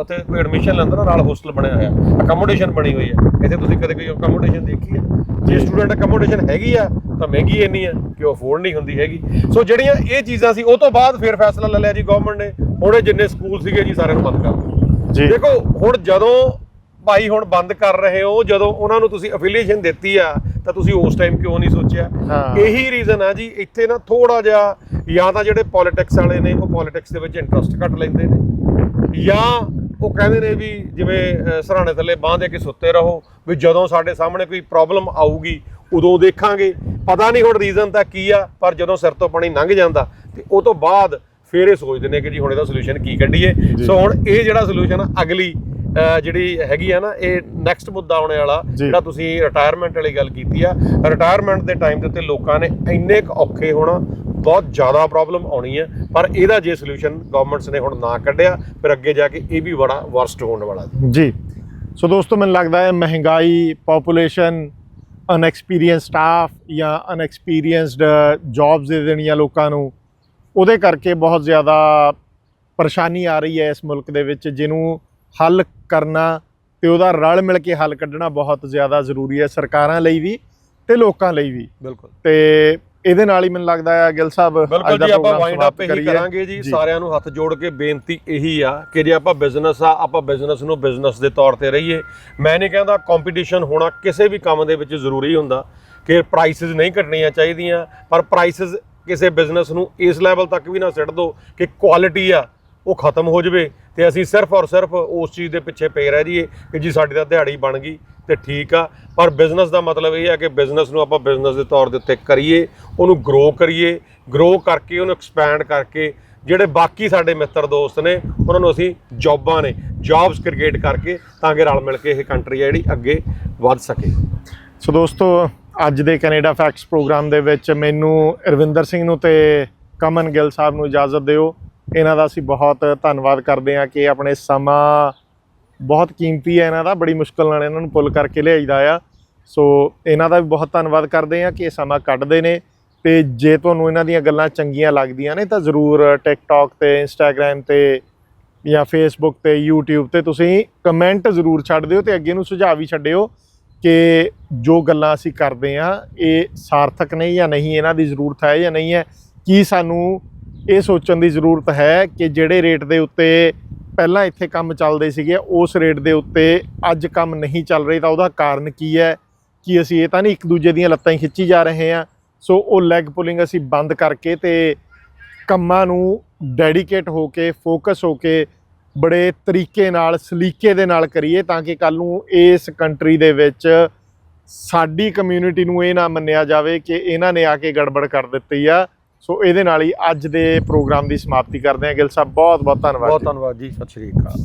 ਉੱਥੇ ਕੋਈ ਐਡਮਿਸ਼ਨ ਲੈਂਦਾ ਨਾ ਨਾਲ ਹੋਸਟਲ ਬਣਿਆ ਹੋਇਆ। ਅਕਮੋਡੇਸ਼ਨ ਬਣੀ ਹੋਈ ਹੈ। ਇੱਥੇ ਤੁਸੀਂ ਕਦੇ ਕੋਈ ਅਕਮੋਡੇਸ਼ਨ ਦੇਖੀ ਹੈ? ਜੇ ਸਟੂਡੈਂਟ ਅਕਮੋਡੇਸ਼ਨ ਹੈਗੀ ਆ ਤਾਂ ਮਹਿੰਗੀ ਇੰਨੀ ਆ ਕਿ ਉਹ ਅਫੋਰਡ ਨਹੀਂ ਹੁੰਦੀ ਹੈਗੀ। ਸੋ ਜਿਹੜੀਆਂ ਇਹ ਚੀਜ਼ਾਂ ਸੀ ਉਹ ਤੋਂ ਬਾਅਦ ਫਿਰ ਫੈਸਲਾ ਲੈ ਲਿਆ ਜੀ ਗਵਰਨਮੈਂਟ ਨੇ। ਹੁਣ ਜਿੰਨੇ ਸਕੂਲ ਸੀਗੇ ਜੀ ਸਾਰਿਆਂ ਨੂੰ ਬੰਦ ਕਰ ਜੀ। ਦੇਖੋ ਹੁਣ ਜਦੋਂ ਭਾਈ ਹੁਣ ਬੰਦ ਕਰ ਰਹੇ ਹੋ ਜਦੋਂ ਉਹਨਾਂ ਨੂੰ ਤੁਸੀਂ ਅਫੀਲੀਏਸ਼ਨ ਦਿੱਤੀ ਆ ਤਾਂ ਤੁਸੀਂ ਉਸ ਟਾਈਮ ਕਿਉਂ ਨਹੀਂ ਸੋਚਿਆ। ਇਹੀ ਰੀਜ਼ਨ ਆ ਜੀ ਇੱਥੇ ਨਾ ਥੋੜਾ ਜਿਹਾ ਜਾਂ ਤਾਂ ਜਿਹੜੇ ਪੋਲਿਟਿਕਸ ਵਾਲੇ ਨੇ ਉਹ ਪੋਲਿਟਿਕਸ ਦੇ ਵਿੱਚ ਇੰਟਰਸਟ ਘੱਟ ਲੈਂਦੇ ਨੇ। ਜਾਂ ਉਹ ਕਹਿੰਦੇ ਨੇ ਵੀ ਜਿਵੇਂ ਸਰਾਣੇ ਥੱਲੇ ਬਾਂਹ ਦੇ ਕੇ ਸੁੱਤੇ ਰਹੋ ਵੀ ਜਦੋਂ ਸਾਡੇ ਸਾਹਮਣੇ ਕੋਈ ਪ੍ਰੋਬਲਮ ਆਊਗੀ ਉਦੋਂ ਦੇਖਾਂਗੇ। ਪਤਾ ਨਹੀਂ ਹੁਣ ਰੀਜ਼ਨ ਤਾਂ ਕੀ ਆ ਪਰ ਜਦੋਂ ਸਿਰ ਤੋਂ ਪਾਣੀ ਲੰਘ ਜਾਂਦਾ ਤੇ ਉਹ ਤੋਂ ਬਾਅਦ ਫਿਰ ਇਹ ਸੋਚਦੇ ਨੇ ਕਿ ਜੀ ਹੁਣ ਇਹਦਾ ਸੋਲੂਸ਼ਨ ਕੀ ਕੱਢੀਏ। ਸੋ ਹੁਣ ਇਹ ਜਿਹੜਾ ਸੋਲੂਸ਼ਨ ਅਗਲੀ ਜਿਹੜੀ ਹੈਗੀ ਆ ਨਾ ਇਹ ਨੈਕਸਟ ਮੁੱਦਾ ਆਉਣੇ ਵਾਲਾ। ਜਿਹੜਾ ਤੁਸੀਂ ਰਿਟਾਇਰਮੈਂਟ ਵਾਲੀ ਗੱਲ ਕੀਤੀ ਆ। ਰਿਟਾਇਰਮੈਂਟ ਦੇ ਟਾਈਮ ਦੇ ਉੱਤੇ ਲੋਕਾਂ ਨੇ ਇੰਨੇ ਕੁ ਔਖੇ ਹੋਣਾ ਬਹੁਤ ਜ਼ਿਆਦਾ ਪ੍ਰੋਬਲਮ ਆਉਣੀ ਹੈ ਪਰ ਇਹਦਾ ਜੇ ਸੋਲੂਸ਼ਨ ਗਵਰਨਮੈਂਟਸ ਨੇ ਹੁਣ ਨਾ ਕੱਢਿਆ ਫਿਰ ਅੱਗੇ ਜਾ ਕੇ ਇਹ ਵੀ ਬੜਾ ਵਰਸਟ ਹੋਣ ਵਾਲਾ ਜੀ। ਜੀ। ਸੋ ਦੋਸਤੋ ਮੈਨੂੰ ਲੱਗਦਾ ਹੈ ਮਹਿੰਗਾਈ ਪੋਪੂਲੇਸ਼ਨ ਅਨਐਕਸਪੀਰੀਅੰਸ ਸਟਾਫ ਜਾਂ ਅਨਐਕਸਪੀਰੀਅੰਸਡ ਜੌਬਸ ਦੇ ਦੇਣੀਆਂ ਲੋਕਾਂ ਨੂੰ ਉਹਦੇ ਕਰਕੇ ਬਹੁਤ ਜ਼ਿਆਦਾ ਪਰੇਸ਼ਾਨੀ ਆ ਰਹੀ ਹੈ ਇਸ ਮੁਲਕ ਦੇ ਵਿੱਚ ਜਿਹਨੂੰ ਹੱਲ ਕਰਨਾ ਤੇ ਉਹਦਾ ਰਲ ਮਿਲ ਕੇ ਹੱਲ ਕੱਢਣਾ ਬਹੁਤ ਜ਼ਿਆਦਾ ਜ਼ਰੂਰੀ ਹੈ ਸਰਕਾਰਾਂ ਲਈ ਵੀ ਤੇ ਲੋਕਾਂ ਲਈ ਵੀ। ਬਿਲਕੁਲ। ਤੇ ਇਹਦੇ ਨਾਲ ਹੀ ਮੈਨੂੰ ਲੱਗਦਾ ਹੈ ਗਿਲ ਸਾਹਿਬ ਬਿਲਕੁਲ ਜੀ ਆਪਾਂ ਵਾਈਂਡ ਅਪ ਇਹੀ ਕਰਾਂਗੇ ਜੀ ਜੀ। ਸਾਰਿਆਂ ਨੂੰ ਹੱਥ ਜੋੜ ਕੇ ਬੇਨਤੀ ਇਹੀ ਆ ਕਿ ਜੇ ਆਪਾਂ ਬਿਜ਼ਨਸ ਆ ਆਪਾਂ ਬਿਜ਼ਨਸ ਨੂੰ ਬਿਜ਼ਨਸ ਦੇ ਤੌਰ ਤੇ ਰਹੀਏ। ਮੈਂ ਨਹੀਂ ਕਹਿੰਦਾ ਕੰਪੀਟੀਸ਼ਨ ਹੋਣਾ ਕਿਸੇ ਵੀ ਕੰਮ ਦੇ ਵਿੱਚ ਜ਼ਰੂਰੀ ਹੁੰਦਾ ਕਿ ਪ੍ਰਾਈਸਸ ਨਹੀਂ ਘਟਣੀਆਂ ਚਾਹੀਦੀਆਂ ਪਰ ਪ੍ਰਾਈਸਸ ਕਿਸੇ ਬਿਜ਼ਨਸ ਨੂੰ ਇਸ ਲੈਵਲ ਤੱਕ ਵੀ ਨਾ ਸਿੱਟ ਦਿਓ ਕਿ ਕੁਆਲਿਟੀ ਆ ਉਹ ਖਤਮ ਹੋ ਜਵੇ। ਤੇ ਅਸੀਂ ਸਿਰਫ ਔਰ ਸਿਰਫ ਉਸ ਚੀਜ਼ ਦੇ ਪਿੱਛੇ ਪਏ ਰਹਿ ਜਾਈਏ ਕਿ ਜੀ ਸਾਡੀ ਤਾਂ ਦਿਹਾੜੀ ਬਣ ਗਈ ਤੇ ਠੀਕ ਆ। ਪਰ ਬਿਜ਼ਨਸ ਦਾ ਮਤਲਬ ਇਹ ਹੈ ਕਿ ਬਿਜ਼ਨਸ ਨੂੰ ਆਪਾਂ ਬਿਜ਼ਨਸ ਦੇ ਤੌਰ ਦੇ ਉੱਤੇ ਕਰੀਏ, ਉਹਨੂੰ ਗਰੋ ਕਰੀਏ ਗਰੋ ਕਰਕੇ ਉਹਨੂੰ ਐਕਸਪੈਂਡ ਕਰਕੇ ਜਿਹੜੇ ਬਾਕੀ ਸਾਡੇ ਮਿੱਤਰ ਦੋਸਤ ਨੇ, ਉਹਨਾਂ ਨੂੰ ਅਸੀਂ ਜੌਬਾਂ ਨੇ ਜੌਬਸ ਕ੍ਰੀਏਟ ਕਰਕੇ ਤਾਂ ਕਿ ਰਲ ਮਿਲ ਕੇ ਇਹ ਕੰਟਰੀ ਹੈ ਜਿਹੜੀ ਅੱਗੇ ਵੱਧ ਸਕੇ। ਸੋ ਦੋਸਤੋ, ਅੱਜ ਦੇ ਕੈਨੇਡਾ ਫੈਕਟਸ ਪ੍ਰੋਗਰਾਮ ਦੇ ਵਿੱਚ ਮੈਨੂੰ ਰਵਿੰਦਰ ਸਿੰਘ ਨੂੰ ਤੇ ਕਮਨ ਗਿੱਲ ਸਾਹਿਬ ਨੂੰ ਇਜਾਜ਼ਤ ਦਿਓ। ਇਹਨਾਂ ਦਾ ਅਸੀਂ ਬਹੁਤ ਧੰਨਵਾਦ ਕਰਦੇ ਹਾਂ ਕਿ ਆਪਣੇ ਸਮਾਂ ਬਹੁਤ ਕੀਮਤੀ ਹੈ ਇਹਨਾਂ ਦਾ, ਬੜੀ ਮੁਸ਼ਕਲ ਨਾਲ ਇਹਨਾਂ ਨੂੰ ਪੁੱਲ ਕਰਕੇ ਲਿਆਈਦਾ ਆ। ਸੋ ਇਹਨਾਂ ਦਾ ਵੀ ਬਹੁਤ ਧੰਨਵਾਦ ਕਰਦੇ ਹਾਂ ਕਿ ਇਹ ਸਮਾਂ ਕੱਢਦੇ ਨੇ ਤੇ ਜੇ ਤੁਹਾਨੂੰ ਇਹਨਾਂ ਦੀਆਂ ਗੱਲਾਂ ਚੰਗੀਆਂ ਲੱਗਦੀਆਂ ਨੇ ਤਾਂ ਜ਼ਰੂਰ ਟਿਕਟੌਕ ਤੇ ਇੰਸਟਾਗ੍ਰam ਤੇ ਜਾਂ ਫੇਸਬੁੱਕ ਤੇ, YouTube ਤੇ ਤੁਸੀਂ ਕਮੈਂਟ ਜ਼ਰੂਰ ਛੱਡ ਦਿਓ ਤੇ ਅੱਗੇ ਨੂੰ ਸੁਝਾਅ ਵੀ ਛੱਡਿਓ ਕਿ ਜੋ ਗੱਲਾਂ ਅਸੀਂ ਕਰਦੇ ਆ ਇਹ ਸਾਰਥਕ ਨੇ ਜਾਂ ਨਹੀਂ, ਇਹਨਾਂ ਦੀ ਜ਼ਰੂਰਤ ਹੈ ਜਾਂ ਨਹੀਂ ਹੈ, ਕੀ ਸਾਨੂੰ ਇਹ ਸੋਚਣ ਦੀ ਜ਼ਰੂਰਤ ਹੈ ਕਿ ਜਿਹੜੇ ਰੇਟ ਦੇ ਉੱਤੇ ਪਹਿਲਾਂ ਇੱਥੇ ਕੰਮ ਚੱਲਦੇ ਸੀਗੇ, ਉਸ ਰੇਟ ਦੇ ਉੱਤੇ ਅੱਜ ਕੰਮ ਨਹੀਂ ਚੱਲ ਰਹੀ, ਤਾਂ ਉਹਦਾ ਕਾਰਨ ਕੀ ਹੈ? ਕਿ ਅਸੀਂ ਇਹ ਤਾਂ ਨਹੀਂ ਇੱਕ ਦੂਜੇ ਦੀਆਂ ਲੱਤਾਂ ਹੀ ਖਿੱਚੀ ਜਾ ਰਹੇ ਹਾਂ? ਸੋ ਉਹ ਲੈਗ ਪੁਲਿੰਗ ਅਸੀਂ ਬੰਦ ਕਰਕੇ ਤੇ ਕੰਮਾਂ ਨੂੰ ਡੈਡੀਕੇਟ ਹੋ ਕੇ ਫੋਕਸ ਹੋ ਕੇ ਬੜੇ ਤਰੀਕੇ ਨਾਲ, ਸਲੀਕੇ ਦੇ ਨਾਲ ਕਰੀਏ ਤਾਂ ਕਿ ਕੱਲ ਨੂੰ ਇਸ ਕੰਟਰੀ ਦੇ ਵਿੱਚ ਸਾਡੀ ਕਮਿਊਨਿਟੀ ਨੂੰ ਇਹ ਨਾ ਮੰਨਿਆ ਜਾਵੇ ਕਿ ਇਹਨਾਂ ਨੇ ਆ ਕੇ ਗੜਬੜ ਕਰ ਦਿੱਤੀ ਆ। ਸੋ ਇਹਦੇ ਨਾਲ ਹੀ ਅੱਜ ਦੇ ਪ੍ਰੋਗਰਾਮ ਦੀ ਸਮਾਪਤੀ ਕਰਦੇ ਹਾਂ ਗਿਲ ਸਾਹਿਬ ਬਹੁਤ ਬਹੁਤ ਧੰਨਵਾਦ ਬਹੁਤ। ਧੰਨਵਾਦ ਜੀ ਸਤਿ ਸ਼੍ਰੀ ਅਕਾਲ